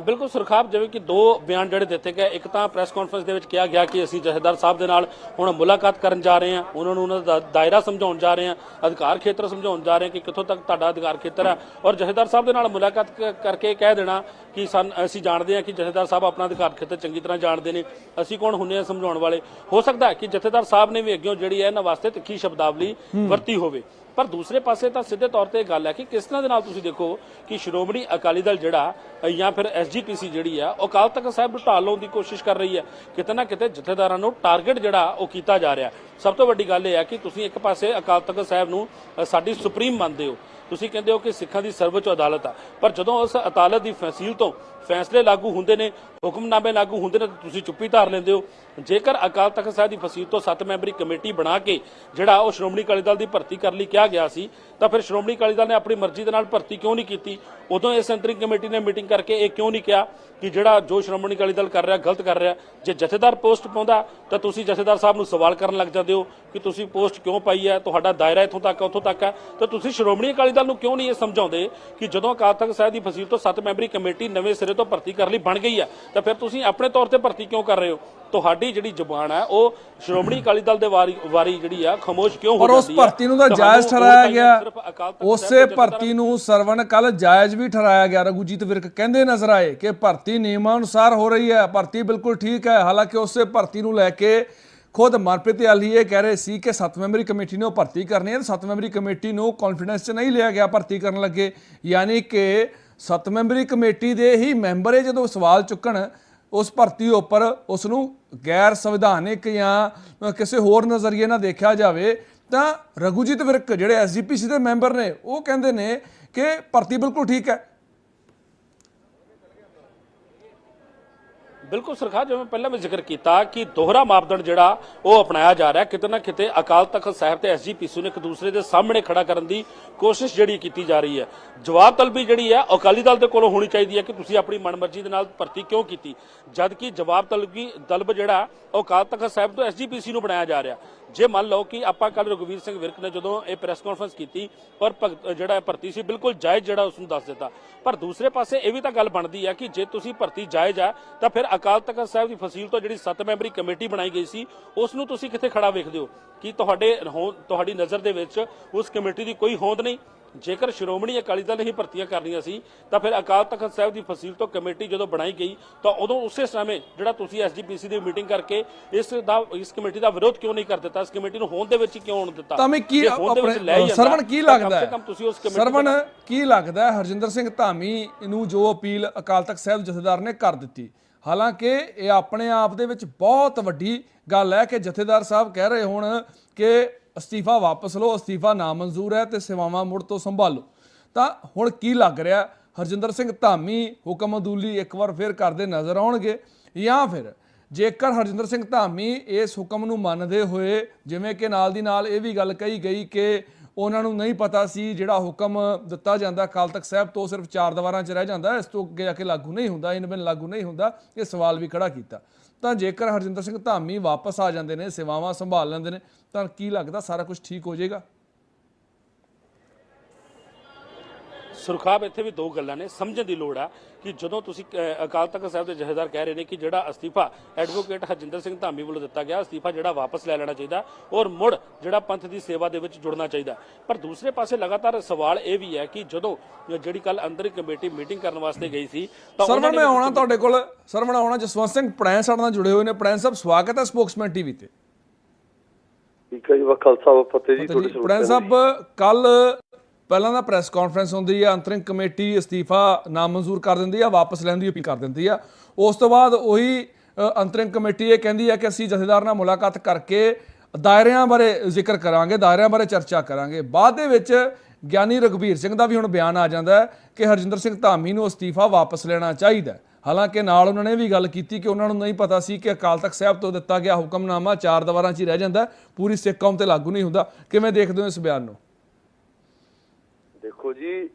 ਹਾਂ ਬਿਲਕੁਲ ਸੁਰਖਾਬ ਜਿਵੇਂ ਕਿ ਦੋ ਬਿਆਨ ਜਿਹੜੇ ਦਿੱਤੇ ਗਏ ਇੱਕ ਤਾਂ ਪ੍ਰੈਸ ਕਾਨਫਰੰਸ ਦੇ ਵਿੱਚ ਕਿਹਾ ਗਿਆ ਕਿ ਅਸੀਂ ਜਥੇਦਾਰ ਸਾਹਿਬ ਦੇ ਨਾਲ ਹੁਣ ਮੁਲਾਕਾਤ ਕਰਨ ਜਾ ਰਹੇ ਹਾਂ ਉਹਨਾਂ ਨੂੰ ਉਹਨਾਂ ਦਾ ਦਾਇਰਾ ਸਮਝਾਉਣ ਜਾ ਰਹੇ ਹਾਂ ਅਧਿਕਾਰ ਖੇਤਰ ਸਮਝਾਉਣ ਜਾ ਰਹੇ ਹਾਂ ਕਿ ਕਿੱਥੋਂ ਤੱਕ ਤੁਹਾਡਾ ਅਧਿਕਾਰ ਖੇਤਰ ਹੈ। ਔਰ ਜਥੇਦਾਰ ਸਾਹਿਬ ਦੇ ਨਾਲ ਮੁਲਾਕਾਤ ਕਰਕੇ ਕਹਿ ਦੇਣਾ ਕਿ ਸਨ ਅਸੀਂ ਜਾਣਦੇ ਹਾਂ ਕਿ ਜਥੇਦਾਰ ਸਾਹਿਬ ਆਪਣਾ ਅਧਿਕਾਰ ਖੇਤਰ ਚੰਗੀ ਤਰ੍ਹਾਂ ਜਾਣਦੇ ਨੇ ਅਸੀਂ ਕੌਣ ਹੁੰਨੇ ਆ ਸਮਝਾਉਣ ਵਾਲੇ? ਹੋ ਸਕਦਾ ਹੈ ਕਿ ਜਥੇਦਾਰ ਸਾਹਿਬ ਨੇ ਵੀ ਅੱਗਿਓਂ ਜਿਹੜੀ ਹੈ ਇਹਨਾਂ ਵਾਸਤੇ ਤਿੱਖੀ ਸ਼ਬਦਾਵਲੀ ਵਰਤੀ ਹੋਵੇ। ਪਰ ਦੂਸਰੇ ਪਾਸੇ ਤਾਂ ਸਿੱਧੇ ਤੌਰ ਤੇ ਇਹ ਗੱਲ ਹੈ ਕਿ ਕਿਸ ਤਰ੍ਹਾਂ ਦੇ ਨਾਲ ਤੁਸੀਂ ਦੇਖੋ ਕਿ ਸ਼੍ਰੋਮਣੀ ਅਕਾਲੀ ਦਲ ਜਿਹੜਾ ਜਾਂ ਫਿਰ ਐਸਜੀਪੀਸੀ ਜਿਹੜੀ ਆ, ਉਹ ਅਕਾਲ ਤਖਤ ਸਾਹਿਬ ਨੂੰ ਢਾਲ ਲਾਉਣ ਦੀ ਕੋਸ਼ਿਸ਼ ਕਰ ਰਹੀ ਹੈ। ਕਿਤੇ ਨਾ ਕਿਤੇ ਜਥੇਦਾਰਾਂ ਨੂੰ ਟਾਰਗੇਟ ਜਿਹੜਾ ਉਹ ਕੀਤਾ ਜਾ ਰਿਹਾ। ਸਭ ਤੋਂ ਵੱਡੀ ਗੱਲ ਇਹ ਹੈ ਕਿ ਤੁਸੀਂ ਇੱਕ ਪਾਸੇ ਅਕਾਲ ਤਖਤ ਸਾਹਿਬ ਨੂੰ ਸਾਡੀ ਸੁਪਰੀਮ ਮੰਨਦੇ ਹੋ। ਤੁਸੀਂ ਕਹਿੰਦੇ ਹੋ ਕਿ ਸਿੱਖਾਂ ਦੀ ਸਰਵਉੱਚ ਅਦਾਲਤ ਆ। ਪਰ ਜਦੋਂ ਉਸ ਅਦਾਲਤ ਦੀ ਫੈਸਲੇ ਤੋਂ ਫੈਸਲੇ ਲਾਗੂ ਹੁੰਦੇ ਨੇ, ਹੁਕਮਨਾਮੇ ਲਾਗੂ ਹੁੰਦੇ ਨੇ ਤਾਂ ਤੁਸੀਂ ਚੁੱਪੀ ਧਾਰ ਲੈਂਦੇ ਹੋ। ਜੇਕਰ ਅਕਾਲ ਤਖਤ ਸਾਹਿਬ ਦੀ ਫਸੀਲ ਤੋਂ 7 ਮੈਂਬਰੀ ਕਮੇਟੀ ਬਣਾ ਕੇ ਜਿਹੜਾ ਉਹ ਸ਼੍ਰੋਮਣੀ ਅਕਾਲੀ ਦਲ ਦੀ ਭਰਤੀ ਕਰਨ ਲਈ ਕਿਹਾ ਗਿਆ ਸੀ, ਤਾਂ ਫਿਰ ਸ਼੍ਰੋਮਣੀ ਅਕਾਲੀ ਦਲ ਨੇ ਆਪਣੀ ਮਰਜ਼ੀ ਦੇ ਨਾਲ ਭਰਤੀ ਕਿਉਂ ਨਹੀਂ ਕੀਤੀ? ਉਦੋਂ ਇਹ ਸੈਂਟਰਿੰਗ ਕਮੇਟੀ ਨੇ ਮੀਟਿੰਗ ਕਰਕੇ ਇਹ ਕਿਉਂ ਨਹੀਂ ਕਿਹਾ ਕਿ ਜਿਹੜਾ ਜੋ ਸ਼੍ਰੋਮਣੀ ਅਕਾਲੀ ਦਲ ਕਰ ਰਿਹਾ, ਗਲਤ ਕਰ ਰਿਹਾ? ਜੇ ਜਥੇਦਾਰ ਪੋਸਟ ਪਾਉਂਦਾ, ਤਾਂ ਤੁਸੀਂ ਜਥੇਦਾਰ ਸਾਹਿਬ ਨੂੰ ਸਵਾਲ ਕਰਨ ਲੱਗ ਜਾਂਦੇ ਹੋ ਕਿ ਤੁਸੀਂ ਪੋਸਟ ਕਿਉਂ ਪਾਈ ਹੈ? ਤੁਹਾਡਾ ਦਾਇਰਾ ਇੱਥੋਂ ਤੱਕ, ਉੱਥੋਂ ਤੱਕ ਹੈ। ਤਾਂ ਤੁਸੀਂ ਸ਼੍ਰੋਮਣੀ ਅਕਾਲੀ ਦਲ ਨੂੰ ਕਿਉਂ ਨਹੀਂ ਇਹ ਸਮਝਾਉਂਦੇ ਕਿ ਜਦੋਂ ਅਕਾਲ ਤਖਤ ਸਾਹਿਬ ਦੀ ਫਸੀਲ ਤੋਂ 7 ਮੈਂਬਰੀ ਕਮੇਟੀ ਨਵੇਂ ਸਿਰੇ ਤੋਂ ਭਰਤੀ ਕਰਨ ਲਈ ਬਣ ਗਈ ਹੈ ਤਾਂ ਫਿਰ ਤੁਸੀਂ ਆਪਣੇ ਤੌਰ ਤੇ ਭਰਤੀ ਕਿਉਂ ਕਰ ਰਹੇ ਹੋ? ਤੁਹਾਡੀ ਜਿਹੜੀ ਜ਼ੁਬਾਨ ਹੈ ਉਹ ਸ਼੍ਰੋਮਣੀ ਅਕਾਲੀ ਦਲ ਦੇ ਵਾਰੀ ਵਾਰੀ ਜਿਹੜੀ ਆ ਖਾਮੋਸ਼ ਕਿਉਂ ਹੋ ਉਸ ਜਾਂਦੀ ਹੈ ਭਰਤੀ ਨੂੰ ਤਾਂ ਜਾਇਜ਼ ਤਾਂ ਗਿਆ। ਉਸੇ ਭਰਤੀ ਨੂੰ ਸਰਵਣ ਕੱਲ ਜਾਇਜ਼ ਵੀ ਠਹਿਰਾਇਆ ਗਿਆ। ਰਘੂਜੀਤ ਵਿਰਕ ਕਹਿੰਦੇ ਨਜ਼ਰ ਆਏ ਕਿ ਭਰਤੀ ਨਿਯਮਾਂ ਅਨੁਸਾਰ ਹੋ ਰਹੀ ਹੈ। ਭਰਤੀ ਬਿਲਕੁਲ ਠੀਕ ਹੈ। ਹਾਲਾਂਕਿ ਉਸੇ ਭਰਤੀ ਨੂੰ ਲੈ ਕੇ ਖੁਦ ਮਨਪ੍ਰੀਤ ਆਲੀ ਇਹ ਕਹਿ ਰਹੇ ਸੀ ਕਿ 7 ਮੈਂਬਰੀ ਕਮੇਟੀ ਨੇ ਉਹ ਭਰਤੀ ਕਰਨੀ ਹੈ 7 ਮੈਂਬਰੀ ਕਮੇਟੀ ਨੂੰ ਕੌਨਫੀਡੈਂਸ 'ਚ ਨਹੀਂ ਲਿਆ ਗਿਆ ਭਰਤੀ ਕਰਨ ਲੱਗੇ। ਯਾਨੀ ਕਿ ਸੱਤ ਮੈਂਬਰੀ ਕਮੇਟੀ ਦੇ ਹੀ ਮੈਂਬਰ ਇਹ ਜਦੋਂ ਸਵਾਲ ਚੁੱਕਣ, ਉਸ ਭਰਤੀ ਉੱਪਰ ਉਸ ਨੂੰ ਗੈਰ ਸੰਵਿਧਾਨਿਕ ਜਾਂ ਕਿਸੇ ਹੋਰ ਨਜ਼ਰੀਏ ਨਾਲ ਦੇਖਿਆ ਜਾਵੇ, ਤਾਂ ਰਘੂਜੀਤ ਵਿਰਕ, ਜਿਹੜੇ ਐਸਜੀਪੀਸੀ ਦੇ ਮੈਂਬਰ ਨੇ, ਉਹ ਕਹਿੰਦੇ ਨੇ ਕਿ ਭਰਤੀ ਬਿਲਕੁਲ ਠੀਕ ਹੈ। ਬਿਲਕੁਲ ਸਰਕਾਰ ਜਿਵੇਂ ਪਹਿਲਾਂ ਵੀ ਜ਼ਿਕਰ ਕੀਤਾ ਕਿ ਦੋਹਰਾ ਮਾਪਦੰਡ ਜਿਹੜਾ, ਉਹ ਅਪਣਾਇਆ ਜਾ ਰਿਹਾ। ਕਿਤੇ ਨਾ ਕਿਤੇ ਅਕਾਲ ਤਖਤ ਸਾਹਿਬ ਤੇ ਐਸਜੀਪੀਸੀ ਨੂੰ ਇੱਕ ਦੂਸਰੇ ਦੇ ਸਾਹਮਣੇ ਖੜਾ ਕਰਨ ਦੀ ਕੋਸ਼ਿਸ਼ ਜਿਹੜੀ ਕੀਤੀ ਜਾ ਰਹੀ ਹੈ। ਜਵਾਬ ਤਲਬੀ ਜਿਹੜੀ ਹੈ ਅਕਾਲੀ ਦਲ ਦੇ ਕੋਲੋਂ ਹੋਣੀ ਚਾਹੀਦੀ ਹੈ ਕਿ ਤੁਸੀਂ ਆਪਣੀ ਮਨਮਰਜ਼ੀ ਦੇ ਨਾਲ ਭਰਤੀ ਕਿਉਂ ਕੀਤੀ? ਜਦ ਕਿ ਜਵਾਬ ਤਲਬੀ ਤਲਬ ਜਿਹੜਾ, ਉਹ ਅਕਾਲ ਤਖਤ ਸਾਹਿਬ ਤੋਂ ਐਸਜੀਪੀਸੀ ਨੂੰ ਬਣਾਇਆ ਜਾ ਰਿਹਾ। ਜੇ ਮੰਨ ਲਓ ਕਿ ਆਪਾਂ ਕੱਲ ਰਘਵੀਰ ਸਿੰਘ ਵਿਰਕ ਨੇ ਜਦੋਂ ਇਹ ਪ੍ਰੈਸ ਕਾਨਫਰੰਸ ਕੀਤੀ ਔਰ ਭਗਤ- ਜਿਹੜਾ ਭਰਤੀ ਸੀ, ਬਿਲਕੁਲ ਜਾਇਜ਼ ਜਿਹੜਾ ਉਸ ਨੂੰ ਦੱਸ ਦਿੱਤਾ। ਪਰ ਦੂਸਰੇ ਪਾਸੇ ਇਹ ਵੀ ਤਾਂ ਗੱਲ ਬਣਦੀ ਹੈ ਕਿ ਜੇ ਤੁਸੀਂ ਭਰਤੀ ਜਾਇਜ਼ ਆ, ਤਾਂ ਫਿਰ ਅਕਾਲ ਤਖਤ ਸਾਹਿਬ ਦੀ ਫਸੀਲ ਤੋਂ ਜਿਹੜੀ 7 ਮੈਂਬਰੀ ਕਮੇਟੀ ਬਣਾਈ ਗਈ ਸੀ, ਉਸ ਨੂੰ ਤੁਸੀਂ ਕਿੱਥੇ ਖੜਾ ਵੇਖਦੇ ਹੋ? ਕਿ ਤੁਹਾਡੇ ਹੋਂ- ਤੁਹਾਡੀ ਨਜ਼ਰ ਦੇ ਵਿੱਚ ਉਸ ਕਮੇਟੀ ਦੀ ਕੋਈ ਹੋਂਦ ਨਹੀਂ? ਜੇਕਰ ਸ਼੍ਰੋਮਣੀ ਅਕਾਲੀ ਦਲ ਨੇ ਹੀ ਭਰਤੀਆਂ ਕਰਨੀਆਂ ਸੀ ਤਾਂ ਫਿਰ ਅਕਾਲ ਤਖਤ ਸਾਹਿਬ ਦੀ ਫਸੀਲ ਤੋਂ ਕਮੇਟੀ ਜਦੋਂ ਬਣਾਈ ਗਈ ਤਾਂ ਉਦੋਂ ਉਸੇ ਸਮੇਂ ਜਿਹੜਾ ਤੁਸੀਂ ਐਸਜੀਪੀਸੀ ਦੀ ਮੀਟਿੰਗ ਕਰਕੇ ਇਸ ਦਾ ਇਸ ਕਮੇਟੀ ਦਾ ਵਿਰੋਧ ਕਿਉਂ ਨਹੀਂ ਕਰ ਦਿੱਤਾ? ਇਸ ਕਮੇਟੀ ਨੂੰ ਹੋਂਦ ਦੇ ਵਿੱਚ ਕਿਉਂ ਆਉਣ ਦਿੱਤਾ? ਤਾਂ ਮੈਂ ਕੀ ਸਰਵਣ ਕੀ ਲੱਗਦਾ ਹੈ? ਸਰਵਣ ਕੀ ਲੱਗਦਾ ਹੈ? ਹਰਜਿੰਦਰ ਸਿੰਘ ਧਾਮੀ ਨੂੰ ਜੋ ਅਪੀਲ ਅਕਾਲ ਤਖਤ ਸਾਹਿਬ ਜਥੇਦਾਰ ਨੇ ਕਰ ਦਿੱਤੀ। ਹਾਲਾਂਕਿ ਇਹ ਆਪਣੇ ਆਪ ਦੇ ਵਿੱਚ ਬਹੁਤ ਵੱਡੀ ਗੱਲ ਹੈ ਕਿ ਜਥੇਦਾਰ ਸਾਹਿਬ ਕਹਿ ਰਹੇ ਹੁਣ ਕਿ ਅਸਤੀਫਾ ਵਾਪਸ ਲਓ, ਅਸਤੀਫਾ ਨਾ ਮਨਜ਼ੂਰ ਹੈ ਤੇ ਸੇਵਾਵਾਂ ਮੁੜ ਤੋਂ ਸੰਭਾਲੋ। ਤਾਂ ਹੁਣ ਕੀ ਲੱਗ ਰਿਹਾ? ਹਰਜਿੰਦਰ ਸਿੰਘ ਧਾਮੀ ਹੁਕਮ ਅਦੂਲੀ ਇੱਕ ਵਾਰ ਫੇਰ ਕਰਦੇ ਨਜ਼ਰ ਆਉਣਗੇ ਜਾਂ ਫਿਰ ਜੇਕਰ ਹਰਜਿੰਦਰ ਸਿੰਘ ਧਾਮੀ ਇਸ ਹੁਕਮ ਨੂੰ ਮੰਨਦੇ ਹੋਏ, ਜਿਵੇਂ ਕਿ ਨਾਲ ਦੀ ਨਾਲ ਇਹ ਵੀ ਗੱਲ ਕਹੀ ਗਈ ਕਿ ਉਹਨਾਂ ਨੂੰ ਨਹੀਂ ਪਤਾ ਸੀ ਜਿਹੜਾ ਹੁਕਮ ਦਿੱਤਾ ਜਾਂਦਾ, ਅਕਾਲ ਤਖਤ ਸਾਹਿਬ ਤੋਂ ਸਿਰਫ ਚਾਰ ਦੀਵਾਰਾਂ 'ਚ ਰਹਿ ਜਾਂਦਾ, ਇਸ ਤੋਂ ਅੱਗੇ ਜਾ ਕੇ ਲਾਗੂ ਨਹੀਂ ਹੁੰਦਾ, ਇਨ ਬਿਨ ਲਾਗੂ ਨਹੀਂ ਹੁੰਦਾ, ਇਹ ਸਵਾਲ ਵੀ ਖੜਾ ਕੀਤਾ। ਤਾਂ ਜੇਕਰ ਹਰਜਿੰਦਰ ਸਿੰਘ ਧਾਮੀ ਵਾਪਸ ਆ ਜਾਂਦੇ ਨੇ, ਸੇਵਾਵਾਂ ਸੰਭਾਲ ਲੈਂਦੇ ਨੇ, ਤਾਂ ਕੀ ਲੱਗਦਾ ਸਾਰਾ ਕੁਝ ਠੀਕ ਹੋ ਜਾਏਗਾ? ਸੁਰਖਾਬ ਇੱਥੇ ਵੀ ਦੋ ਗੱਲਾਂ ਨੇ। ਸਮਝਣ ਦੀ ਲੋੜ ਆ ਕਿ ਜਦੋਂ ਤੁਸੀਂ ਅਕਾਲ ਤਖਤ ਸਾਹਿਬ ਦੇ ਜਥੇਦਾਰ ਕਹਿ ਰਹੇ ਨੇ ਕਿ ਜਿਹੜਾ ਅਸਤੀਫਾ ਐਡਵੋਕੇਟ ਹਰਜਿੰਦਰ ਸਿੰਘ ਧਾਮੀ ਵੱਲੋਂ ਦਿੱਤਾ ਗਿਆ ਅਸਤੀਫਾ ਜਿਹੜਾ ਵਾਪਸ ਲੈ ਲੈਣਾ ਚਾਹੀਦਾ ਔਰ ਮੁੜ ਜਿਹੜਾ ਪੰਥ ਦੀ ਸੇਵਾ ਦੇ ਵਿੱਚ ਜੁੜਨਾ ਚਾਹੀਦਾ। ਪਰ ਦੂਸਰੇ ਪਾਸੇ ਲਗਾਤਾਰ ਸਵਾਲ ਇਹ ਵੀ ਹੈ ਕਿ ਜਦੋਂ ਜਿਹੜੀ ਕੱਲ ਅੰਦਰ ਕਮੇਟੀ ਮੀਟਿੰਗ ਕਰਨ ਵਾਸਤੇ ਗਈ ਸੀ ਤਾਂ ਸਰਵਣ ਮੈਂ ਆਉਣਾ ਤੁਹਾਡੇ ਕੋਲ ਸਰਵਣ ਆਉਣਾ ਜਸਵੰਤ ਸਿੰਘ ਪ੍ਰੈਸ ਸਾਡੇ ਨਾਲ ਜੁੜੇ ਹੋਏ ਨੇ। ਪ੍ਰੈਸ ਸਾਹਿਬ ਸਵਾਗਤ ਹੈ ਸਪੋਕਸਮੈਨ ਟੀਵੀ ਤੇ। ਠੀਕ ਹੈ ਜੀ ਵਾ ਖਾਲਸਾ ਵਾ ਫਤਿਹ ਜੀ। ਤੁਹਾਡੇ ਪ੍ਰੈਸ ਸਾਹਿਬ ਕੱਲ ਪਹਿਲਾਂ ਤਾਂ ਪ੍ਰੈਸ ਕਾਨਫਰੰਸ ਹੁੰਦੀ ਹੈ ਅੰਤਰਿੰਗ ਕਮੇਟੀ ਅਸਤੀਫਾ ਨਾਮਨਜ਼ੂਰ ਕਰ ਦਿੰਦੀ ਆ, ਵਾਪਸ ਲੈਣ ਦੀ ਅਪੀਲ ਕਰ ਦਿੰਦੀ ਆ। ਉਸ ਤੋਂ ਬਾਅਦ ਉਹੀ ਅੰਤਰਿੰਗ ਕਮੇਟੀ ਇਹ ਕਹਿੰਦੀ ਹੈ ਕਿ ਅਸੀਂ ਜਥੇਦਾਰ ਨਾਲ ਮੁਲਾਕਾਤ ਕਰਕੇ ਦਾਇਰਿਆਂ ਬਾਰੇ ਜ਼ਿਕਰ ਕਰਾਂਗੇ, ਦਾਇਰਿਆਂ ਬਾਰੇ ਚਰਚਾ ਕਰਾਂਗੇ। ਬਾਅਦ ਦੇ ਵਿੱਚ ਗਿਆਨੀ ਰਘਬੀਰ ਸਿੰਘ ਦਾ ਵੀ ਹੁਣ ਬਿਆਨ ਆ ਜਾਂਦਾ ਕਿ ਹਰਜਿੰਦਰ ਸਿੰਘ ਧਾਮੀ ਨੂੰ ਅਸਤੀਫਾ ਵਾਪਸ ਲੈਣਾ ਚਾਹੀਦਾ ਹਾਲਾਂਕਿ ਨਾਲ ਉਹਨਾਂ ਨੇ ਇਹ ਵੀ ਗੱਲ ਕੀਤੀ ਕਿ ਉਹਨਾਂ ਨੂੰ ਨਹੀਂ ਪਤਾ ਸੀ ਕਿ ਅਕਾਲ ਤਖਤ ਸਾਹਿਬ ਤੋਂ ਦਿੱਤਾ ਗਿਆ ਹੁਕਮਨਾਮਾ ਚਾਰ ਦੀਵਾਰਾਂ 'ਚ ਹੀ ਰਹਿ ਜਾਂਦਾ ਪੂਰੀ ਸਿੱਖ ਕੌਮ ਤੇ ਲਾਗੂ ਨਹੀਂ ਹੁੰਦਾ। ਕਿਵੇਂ ਦੇਖਦੇ ਹੋ ਇਸ ਬਿਆਨ ਨੂੰ? ਦੇਖੋ ਜੀ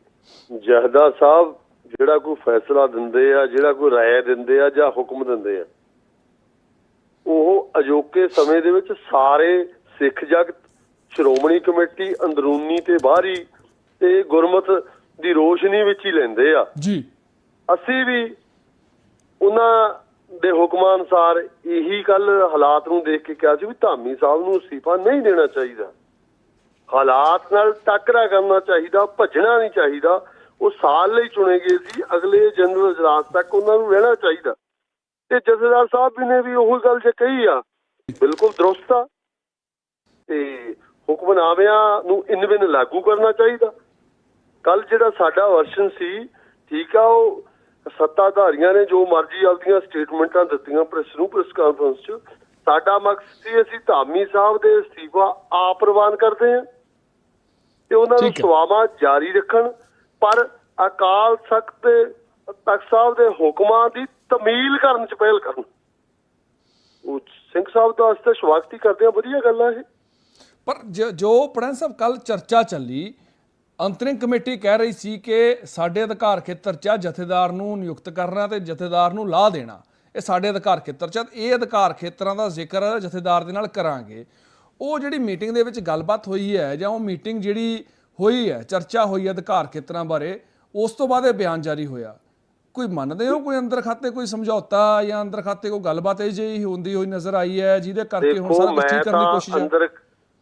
ਜਹਦਾ ਸਾਹਿਬ ਜਿਹੜਾ ਕੋਈ ਫੈਸਲਾ ਦਿੰਦੇ ਆ ਜਿਹੜਾ ਕੋਈ ਰਾਏ ਦਿੰਦੇ ਆ ਜਾਂ ਹੁਕਮ ਦਿੰਦੇ ਆ ਉਹ ਅਜੋਕੇ ਸਮੇਂ ਦੇ ਵਿੱਚ ਸਾਰੇ ਸਿੱਖ ਜਗਤ ਸ਼੍ਰੋਮਣੀ ਕਮੇਟੀ ਅੰਦਰੂਨੀ ਤੇ ਬਾਹਰੀ ਤੇ ਗੁਰਮਤ ਦੀ ਰੋਸ਼ਨੀ ਵਿੱਚ ਹੀ ਲੈਂਦੇ ਆ। ਜੀ। ਅਸੀਂ ਵੀ ਉਹਨਾਂ ਦੇ ਹੁਕਮਾਂ ਅਨੁਸਾਰ ਇਹੀ ਕੱਲ ਹਾਲਾਤ ਨੂੰ ਦੇਖ ਕੇ ਕਿਹਾ ਸੀ ਵੀ ਧਾਮੀ ਸਾਹਿਬ ਨੂੰ ਅਸਤੀਫਾ ਨਹੀਂ ਦੇਣਾ ਚਾਹੀਦਾ। ਹਾਲਾਤ ਨਾਲ ਟੱਕਰਾ ਕਰਨਾ ਚਾਹੀਦਾ, ਭੱਜਣਾ ਨਹੀਂ ਚਾਹੀਦਾ। ਉਹ ਸਾਲ ਲਈ ਚੁਣੇ ਗਏ ਸੀ, ਅਗਲੇ ਜਨਰਲ ਇਜਲਾਸ ਤੱਕ ਉਹਨਾਂ ਨੂੰ ਰਹਿਣਾ ਚਾਹੀਦਾ। ਤੇ ਜਥੇਦਾਰ ਸਾਹਿਬ ਵੀ ਨੇ ਵੀ ਉਹ ਗੱਲ ਜੇ ਕਹੀ ਆ, ਬਿਲਕੁਲ ਦਰੁਸਤ ਆ। ਤੇ ਹੁਕਮਨਾਮਿਆਂ ਨੂੰ ਇਨ ਬਿਨ ਲਾਗੂ ਕਰਨਾ ਚਾਹੀਦਾ। ਕੱਲ ਜਿਹੜਾ ਸਾਡਾ ਵਰਸ਼ਨ ਸੀ, ਠੀਕ ਆ, ਉਹ ਸੱਤਾਧਾਰੀਆਂ ਨੇ ਜੋ ਮਰਜ਼ੀ ਆਪਦੀਆਂ ਸਟੇਟਮੈਂਟਾਂ ਦਿੱਤੀਆਂ ਪ੍ਰੈਸ ਨੂੰ, ਪ੍ਰੈਸ ਕਾਨਫਰੰਸ 'ਚ, ਸਾਡਾ ਮਕਸਦ ਸੀ ਅਸੀਂ ਧਾਮੀ ਸਾਹਿਬ ਦੇ ਅਸਤੀਫਾ ਆਪ ਪ੍ਰਵਾਨ ਕਰਦੇ ਹਾਂ। ਤੇ ਉਹਨਾਂ ਨੂੰ। ਸਵਾਵਾ ਜਾਰੀ ਰੱਖਣ ਪਰ ਅਕਾਲ ਤਖਤ ਦੇ ਤਖਤ ਸਾਹਿਬ ਦੇ ਹੁਕਮਾਂ ਦੀ ਤਮੀਲ ਕਰਨ 'ਚ ਪਹਿਲ ਕਰਨ। ਉਹ ਸਿੰਘ ਸਾਹਿਬ ਦਾ ਅਸੀਂ ਤਾਂ ਸਵਾਗਤ ਹੀ ਕਰਦੇ ਹਾਂ ਵਧੀਆ ਗੱਲ ਆ ਇਹ। ਪਰ ਜ- ਪੜਨ ਸਾਹਿਬ ਕੱਲ ਚਰਚਾ ਚੱਲੀ ਅੰਤਰਿਮ ਕਮੇਟੀ ਕਹਿ ਰਹੀ ਸੀ ਕਿ ਸਾਡੇ ਅਧਿਕਾਰ ਖੇਤਰ 'ਚ ਆ ਜਥੇਦਾਰ ਨੂੰ ਨਿਯੁਕਤ ਕਰਨਾ ਤੇ ਜਥੇਦਾਰ ਨੂੰ ਲਾਹ ਦੇਣਾ। ਇਹ ਸਾਡੇ ਅਧਿਕਾਰ ਖੇਤਰ 'ਚ ਆ ਇਹ ਅਧਿਕਾਰ ਖੇਤਰਾਂ ਦਾ ਜ਼ਿਕਰ ਜਥੇਦਾਰ ਦੇ ਨਾਲ ਕਰਾਂਗੇ। ਉਹ ਜਿਹੜੀ ਮੀਟਿੰਗ ਦੇ ਵਿੱਚ ਗੱਲਬਾਤ ਹੋਈ ਹੈ ਜਾਂ ਉਹ ਮੀਟਿੰਗ ਜਿਹੜੀ ਹੋਈ ਹੈ ਚਰਚਾ ਹੋਈ ਹੈ ਅਧਿਕਾਰ ਖੇਤਰਾਂ ਬਾਰੇ ਉਸ ਤੋਂ ਬਾਅਦ ਇਹ ਬਿਆਨ ਜਾਰੀ ਹੋਇਆ। ਕੋਈ ਮੰਨਦੇ ਹੋ ਕੋਈ ਅੰਦਰ ਖਾਤੇ ਕੋਈ ਸਮਝੌਤਾ ਜਾਂ ਅੰਦਰ ਖਾਤੇ ਕੋਈ ਗੱਲਬਾਤ ਇਹ ਜਿਹੀ ਹੁੰਦੀ ਹੋਈ ਨਜ਼ਰ ਆਈ ਹੈ ਜਿਹਦੇ ਕਰਕੇ ਹੁਣ ਸਾਰਾ ਕੁਝ ਠੀਕ ਕਰਨ ਦੀ ਕੋਸ਼ਿਸ਼ ਹੈ? ਅੰਦਰ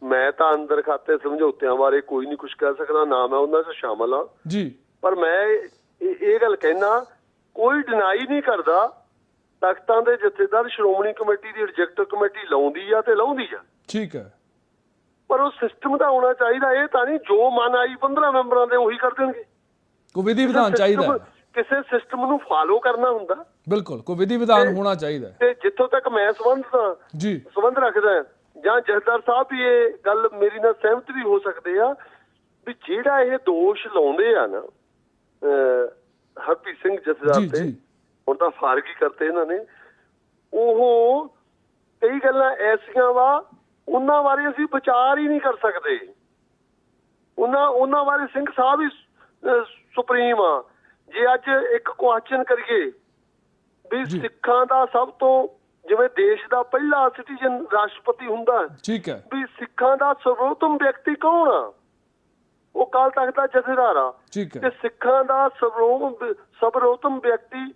ਮੈਂ ਤਾਂ ਅੰਦਰ ਖਾਤੇ ਸਮਝੌਤਿਆਂ ਬਾਰੇ ਕੋਈ ਨਹੀਂ ਕੁਝ ਕਹਿ ਸਕਦਾ ਨਾ ਮੈਂ ਉਹਨਾਂ 'ਚ ਸ਼ਾਮਲ ਆ ਜੀ। ਪਰ ਮੈਂ ਇਹ ਗੱਲ ਕਹਿਣਾ ਕੋਈ ਡਿਨਾਈ ਨਹੀਂ ਕਰਦਾ ਤਖਤਾਂ ਦੇ ਜਥੇਦਾਰ ਸ਼੍ਰੋਮਣੀ ਕਮੇਟੀ ਦੀ ਐਗਜ਼ੈਕਟਿਵ ਕਮੇਟੀ ਲਾਉਂਦੀ ਆ ਤੇ ਲਾਉਂਦੀ ਆ। ਠੀਕ ਹੈ। ਪਰ ਉਹ ਸਿਸਟਮ ਦਾ ਹੋਣਾ ਚਾਹੀਦਾ ਇਹ ਤਾਂ ਨਹੀਂ ਜੋ ਮਨ ਆਈ 15 ਮੈਂਬਰਾਂ ਦੇ ਉਹੀ ਕਰ ਦੇਣਗੇ। ਕੋਈ ਵਿਧੀ ਵਿਧਾਨ ਚਾਹੀਦਾ ਹੈ। ਕਿਸੇ ਸਿਸਟਮ ਨੂੰ ਫਾਲੋ ਕਰਨਾ ਹੁੰਦਾ। ਬਿਲਕੁਲ ਕੋਈ ਵਿਧੀ ਵਿਧਾਨ ਹੋਣਾ ਚਾਹੀਦਾ ਹੈ। ਤੇ ਜਿੱਥੋਂ ਤੱਕ ਮੈਂ ਸੰਬੰਧਦਾ ਜੀ। ਸੰਬੰਧ ਰੱਖਦਾ ਹਾਂ, ਜਾਂ ਜਥੇਦਾਰ ਸਾਹਿਬ ਵੀ ਇਹ ਗੱਲ ਮੇਰੀ ਨਾਲ ਸਹਿਮਤ ਵੀ ਹੋ ਸਕਦੇ ਆ ਵੀ ਜਿਹੜਾ ਇਹ ਦੋਸ਼ ਲਾਉਂਦੇ ਆ ਨਾ ਹਰਪ੍ਰੀਤ ਸਿੰਘ ਜਥੇਦਾਰ ਜੀ, ਤੇ। ਹੁਣ ਤਾਂ ਫਾਰਗੀ ਕਰਤੇ ਇਹਨਾਂ ਨੇ ਉਹ ਕਈ ਗੱਲਾਂ ਐਸੀਆਂ ਵਾ ਉਹਨਾਂ ਬਾਰੇ ਅਸੀਂ ਵਿਚਾਰ ਹੀ ਨਹੀਂ ਕਰ ਸਕਦੇ। ਉਹਨਾਂ ਉਹਨਾਂ ਬਾਰੇ ਸਿੰਘ ਸਾਹਿਬ ਹੀ ਸੁਪਰੀਮ ਆ। ਜੇ ਅੱਜ ਇੱਕ ਕੁਐਸਚਨ ਕਰੀਏ ਵੀ ਸਿੱਖਾਂ ਦਾ ਸਭ ਤੋਂ ਜਿਵੇਂ ਦੇਸ਼ ਦਾ ਪਹਿਲਾ ਸਿਟੀਜ਼ਨ ਰਾਸ਼ਟਰਪਤੀ ਹੁੰਦਾ ਠੀਕ ਹੈ। ਵੀ ਸਿੱਖਾਂ ਦਾ ਸਰਵੋਤਮ ਵਿਅਕਤੀ ਕੌਣ ਆ? ਉਹ ਕਾਲ ਤੱਕ ਦਾ ਜਥੇਦਾਰ ਆ। ਤੇ ਸਿੱਖਾਂ ਦਾ ਸਰਵੋਤਮ ਸਰਵੋਤਮ ਵਿਅਕਤੀ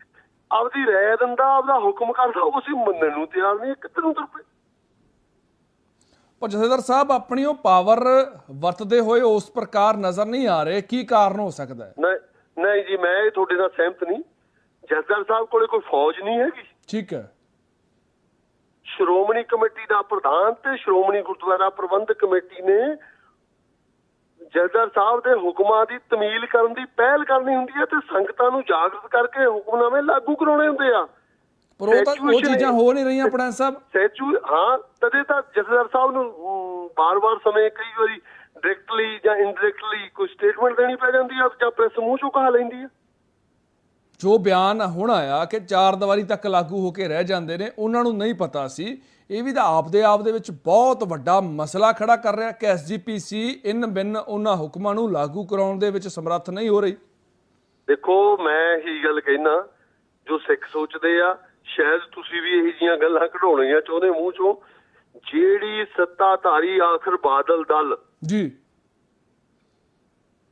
ਆਪਦੀ ਰਾਏ ਦਿੰਦਾ ਆਪਦਾ ਹੁਕਮ ਕਰਦਾ ਉਹ ਅਸੀਂ ਮੰਨਣ ਨੂੰ ਤਿਆਰ ਨਹੀਂ ਕਿੱਧਰ ਨੂੰ ਤੁਰ ਪਏ। ਪਰ ਜਥੇਦਾਰ ਸਾਹਿਬ ਆਪਣੀ ਉਹ ਪਾਵਰ ਵਰਤਦੇ ਹੋਏ ਉਸ ਪ੍ਰਕਾਰ ਨਜ਼ਰ ਨਹੀਂ ਆ ਰਹੇ। ਕੀ ਕਾਰਨ ਹੋ ਸਕਦਾ ਹੈ? ਨਹੀਂ ਨਹੀਂ ਜੀ ਮੈਂ ਇਹ ਤੁਹਾਡੇ ਨਾਲ ਸਹਿਮਤ ਨਹੀਂ। ਜਥੇਦਾਰ ਸਾਹਿਬ ਕੋਲੇ ਕੋਈ ਫੌਜ ਨਹੀਂ ਹੈਗੀ। ਠੀਕ ਹੈ। ਸ਼੍ਰੋਮਣੀ ਕਮੇਟੀ ਦਾ ਪ੍ਰਧਾਨ ਤੇ ਸ਼੍ਰੋਮਣੀ ਗੁਰਦੁਆਰਾ ਪ੍ਰਬੰਧਕ ਕਮੇਟੀ ਨੇ ਜਥੇਦਾਰ ਸਾਹਿਬ ਦੇ ਹੁਕਮਾਂ ਦੀ ਤਮੀਲ ਕਰਨ ਦੀ ਪਹਿਲ ਕਰਨੀ ਹੁੰਦੀ ਹੈ ਤੇ ਸੰਗਤਾਂ ਨੂੰ ਜਾਗਰਤ ਕਰਕੇ ਹੁਕਮਨਾਮੇ ਲਾਗੂ ਕਰਾਉਣੇ ਹੁੰਦੇ ਆ। ਪਰ ਉਹ ਤਾਂ ਉਹ ਚੀਜ਼ਾਂ ਹੋ ਨਹੀਂ ਰਹੀਆਂ ਪੜੈਂ ਸਾਹਿਬ। ਸੈਚੂ ਹਾਂ ਤਦੇ ਤਾਂ ਜਥੇਦਾਰ ਸਾਹਿਬ ਨੂੰ ਬਾਰ-ਬਾਰ ਸਮੇਂ ਕਈ ਵਾਰੀ ਡਾਇਰੈਕਟਲੀ ਜਾਂ ਇਨਡਾਇਰੈਕਟਲੀ ਕੋਈ ਸਟੇਟਮੈਂਟ ਦੇਣੀ ਪੈ ਜਾਂਦੀ ਆ ਜਾਂ ਪ੍ਰੈਸ ਮੂੰਹ ਚੋਂ ਕਹਾ ਲੈਂਦੀ ਆ। ਜੋ ਬਿਆਨ ਹੁਣ ਆਇਆ ਕਿ ਚਾਰ ਦੀਵਾਰੀ ਤੱਕ ਲਾਗੂ ਹੋ ਕੇ ਰਹਿ ਜਾਂਦੇ ਨੇ ਉਹਨਾਂ ਨੂੰ ਨਹੀਂ ਪਤਾ ਸੀ। ਇਹ ਵੀ ਤਾਂ ਆਪਦੇ ਆਪ ਦੇ ਵਿੱਚ ਬਹੁਤ ਵੱਡਾ ਮਸਲਾ ਖੜਾ ਕਰ ਰਿਹਾ ਕਿ ਐਸਜੀਪੀਸੀ ਇਨ ਬਿਨ ਉਹਨਾਂ ਹੁਕਮਾਂ ਨੂੰ ਲਾਗੂ ਕਰਾਉਣ ਦੇ ਵਿੱਚ ਸਮਰੱਥ ਨਹੀਂ ਹੋ ਰਹੀ। ਦੇਖੋ ਮੈਂ ਇਹੀ ਗੱਲ ਕਹਿਣਾ ਜੋ ਸਿੱਖ ਸੋਚਦੇ ਆ ਸ਼ਾਇਦ ਤੁਸੀਂ ਵੀ ਇਹੀ ਜੀਆਂ ਗੱਲਾਂ ਕਢਾਉਣੀਆਂ ਚਾਹੁੰਦੇ ਮੂੰਹ ਚੋਂ। ਜਿਹੜੀ ਸੱਤਾਧਾਰੀ ਆਖਰ ਬਾਦਲ ਦਲ। ਜੀ।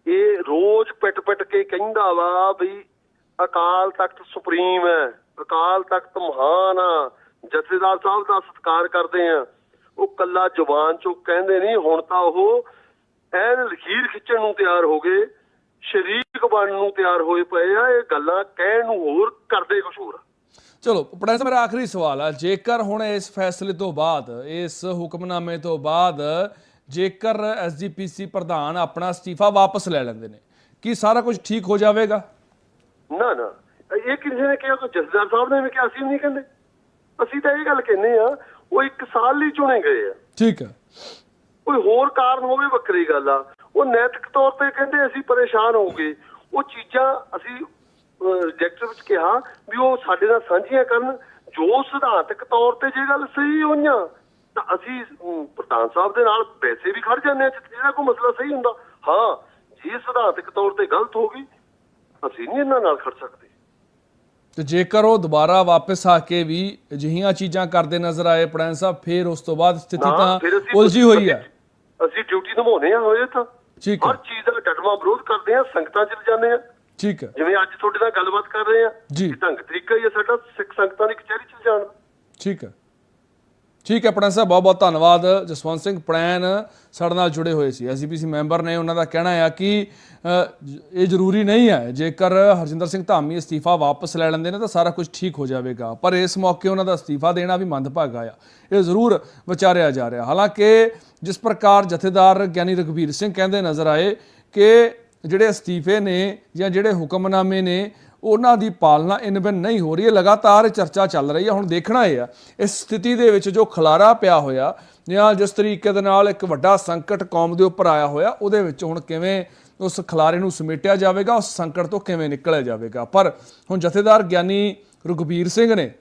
ਇਹ ਰੋਜ਼ ਪਿਟ-ਪਿਟ ਕੇ ਕਹਿੰਦਾ ਵਾ ਵੀ ਅਕਾਲ ਤਖਤ ਸੁਪਰੀਮ ਹੈ ਅਕਾਲ ਤਖਤ ਮਹਾਨ ਆ ਜਥੇਦਾਰ ਸਾਹਿਬ ਦਾ ਸਤਿਕਾਰ ਕਰਦੇ ਆ। ਉਹ ਕੱਲਾ ਜ਼ੁਬਾਨ ਚੋਂ ਕਹਿੰਦੇ ਨਹੀਂ ਹੁਣ ਤਾਂ ਉਹ ਐਨ ਲਖੀਰ ਖਿੱਚਣ ਨੂੰ ਤਿਆਰ ਹੋ ਗਏ ਸ਼ਰੀਕ ਬਣਨ ਨੂੰ ਤਿਆਰ ਹੋਏ ਪਏ ਆ ਇਹ ਗੱਲਾਂ ਕਹਿਣ ਨੂੰ ਹੋਰ ਕਰਦੇ ਕੁਝ ਹੋਰ। ਚਲੋ ਪੜੈਸ ਮੇਰਾ ਆਖਰੀ ਸਵਾਲ ਆ। ਜੇਕਰ ਹੁਣ ਇਸ ਫੈਸਲੇ ਤੋਂ ਬਾਅਦ ਇਸ ਹੁਕਮਨਾਮੇ ਤੋਂ ਬਾਅਦ ਜੇਕਰ ਐਸਜੀਪੀਸੀ ਪ੍ਰਧਾਨ ਆਪਣਾ ਅਸਤੀਫਾ ਵਾਪਸ ਲੈ ਲੈਂਦੇ ਨੇ ਕੀ ਸਾਰਾ ਕੁਝ ਠੀਕ ਹੋ ਜਾਵੇਗਾ? ਨਾ ਨਾ। ਇਹ ਕਿਸੇ ਨੇ ਕਿਹਾ ਕੋਈ ਜਥੇਦਾਰ ਸਾਹਿਬ ਨੇ ਵੀ ਕਿਹਾ ਅਸੀਂ ਨਹੀਂ ਕਹਿੰਦੇ। ਅਸੀਂ ਤਾਂ ਇਹ ਗੱਲ ਕਹਿੰਦੇ ਆ ਉਹ ਇੱਕ ਸਾਲ ਲਈ ਚੁਣੇ ਗਏ ਆ। ਠੀਕ ਹੈ। ਕੋਈ ਹੋਰ ਕਾਰਨ ਹੋਵੇ ਵੱਖਰੀ ਗੱਲ ਆ। ਉਹ ਨੈਤਿਕ ਤੌਰ ਤੇ ਕਹਿੰਦੇ ਅਸੀਂ ਪਰੇਸ਼ਾਨ ਹੋਊਗੇ ਉਹ ਚੀਜ਼ਾਂ ਅਸੀਂ ਰਿਜੈਕਟ ਵਿੱਚ ਕਿਹਾ ਵੀ ਉਹ ਸਾਡੇ ਨਾਲ ਸਾਂਝੀਆਂ ਕਰਨ ਜੋ ਸਿਧਾਂਤਕ ਤੌਰ ਤੇ ਜੇ ਗੱਲ ਸਹੀ ਹੋਈਆਂ ਤਾਂ ਅਸੀਂ ਪ੍ਰਧਾਨ ਸਾਹਿਬ ਦੇ ਨਾਲ ਵੈਸੇ ਵੀ ਖੜ ਜਾਂਦੇ ਆ ਜਿਹੜਾ ਕੋਈ ਮਸਲਾ ਸਹੀ ਹੁੰਦਾ। ਹਾਂ ਜੇ ਸਿਧਾਂਤਕ ਤੌਰ ਤੇ ਗਲਤ ਹੋ ਗਈ ਅਸੀਂ ਨਹੀਂ ਇਹਨਾਂ ਨਾਲ ਖੜ ਸਕਦੇ। ਤੇ ਜੇਕਰ ਉਹ ਦੁਬਾਰਾ ਵਾਪਸ ਆ ਕੇ ਵੀ ਅਜਿਹੀਆਂ ਚੀਜ਼ਾਂ ਕਰਦੇ ਨਜ਼ਰ ਆਏ ਪੜੈਨ ਸਾਹਿਬ ਫਿਰ ਉਸ ਤੋਂ ਬਾਅਦ ਸਥਿਤੀ ਤਾਂ ਉਲਝੀ ਹੋਈ ਹੈ। ਅਸੀਂ ਡਿਊਟੀ ਨਿਭਾਉਣੇ ਆ ਹੋਏ ਤਾਂ। ਠੀਕ ਹਰ ਚੀਜ਼ ਦਾ ਡਟਵਾ ਵਿਰੋਧ ਕਰਦੇ ਆ ਸੰਗਤਾਂ ਚ ਜਾਂਦੇ ਆ ਠੀਕ ਹੈ। ਜਿਵੇਂ ਅੱਜ ਤੁਹਾਡੇ ਨਾਲ ਗੱਲਬਾਤ ਕਰ ਰਹੇ ਆ ਜੀ। ਢੰਗ ਤਰੀਕਾ ਹੀ ਹੈ ਸਾਡਾ ਸਿੱਖ ਸੰਗਤਾਂ ਦੀ ਕਚਹਿਰੀ ਚ ਜਾਣ ਠੀਕ ਹੈ। ਠੀਕ ਹੈ ਪੜੈਨ ਸਾਹਿਬ ਬਹੁਤ ਬਹੁਤ ਧੰਨਵਾਦ। ਜਸਵੰਤ ਸਿੰਘ ਪੜੈਨ ਸਾਡੇ ਨਾਲ ਜੁੜੇ ਹੋਏ ਸੀ। ਐਸਜੀਪੀਸੀ ਮੈਂਬਰ ਨੇ ਉਹਨਾਂ ਦਾ ਕਹਿਣਾ ਹੈ ਕਿ ਇਹ ਜ਼ਰੂਰੀ ਨਹੀਂ ਹੈ ਜੇਕਰ ਹਰਜਿੰਦਰ ਸਿੰਘ ਧਾਮੀ ਅਸਤੀਫਾ ਵਾਪਸ ਲੈ ਲੈਂਦੇ ਨੇ ਤਾਂ ਸਾਰਾ ਕੁਝ ਠੀਕ ਹੋ ਜਾਵੇਗਾ। ਪਰ ਇਸ ਮੌਕੇ ਉਹਨਾਂ ਦਾ ਅਸਤੀਫਾ ਦੇਣਾ ਵੀ ਮੰਦਭਾਗਾ ਆ। ਇਹ ਜ਼ਰੂਰ ਵਿਚਾਰਿਆ ਜਾ ਰਿਹਾ। ਹਾਲਾਂਕਿ ਜਿਸ ਪ੍ਰਕਾਰ ਜਥੇਦਾਰ ਗਿਆਨੀ ਰਘਬੀਰ ਸਿੰਘ ਕਹਿੰਦੇ ਨਜ਼ਰ ਆਏ ਕਿ ਜਿਹੜੇ ਅਸਤੀਫੇ ਨੇ ਜਾਂ ਜਿਹੜੇ ਹੁਕਮਨਾਮੇ ਨੇ, ਉਹਨਾਂ ਦੀ ਪਾਲਣਾ ਇਨ ਬਿਨ ਨਹੀਂ ਹੋ ਰਹੀ ਹੈ। ਲਗਾਤਾਰ ਚਰਚਾ ਚੱਲ ਰਹੀ ਹੈ। ਹੁਣ ਦੇਖਣਾ ਇਹ ਆ, ਇਸ ਸਥਿਤੀ ਦੇ ਵਿੱਚ ਜੋ ਖਲਾਰਾ ਪਿਆ ਹੋਇਆ ਜਾਂ ਜਿਸ ਤਰੀਕੇ ਦੇ ਨਾਲ ਇੱਕ ਵੱਡਾ ਸੰਕਟ ਕੌਮ ਦੇ ਉੱਪਰ ਆਇਆ ਹੋਇਆ, ਉਹਦੇ ਵਿੱਚ ਹੁਣ ਕਿਵੇਂ ਉਸ ਖਲਾਰੇ ਨੂੰ ਸਮੇਟਿਆ ਜਾਵੇਗਾ, ਉਸ ਸੰਕਟ ਤੋਂ ਕਿਵੇਂ ਨਿਕਲਿਆ ਜਾਵੇਗਾ? ਪਰ ਹੁਣ ਜਥੇਦਾਰ ਗਿਆਨੀ ਰਘਬੀਰ ਸਿੰਘ ਨੇ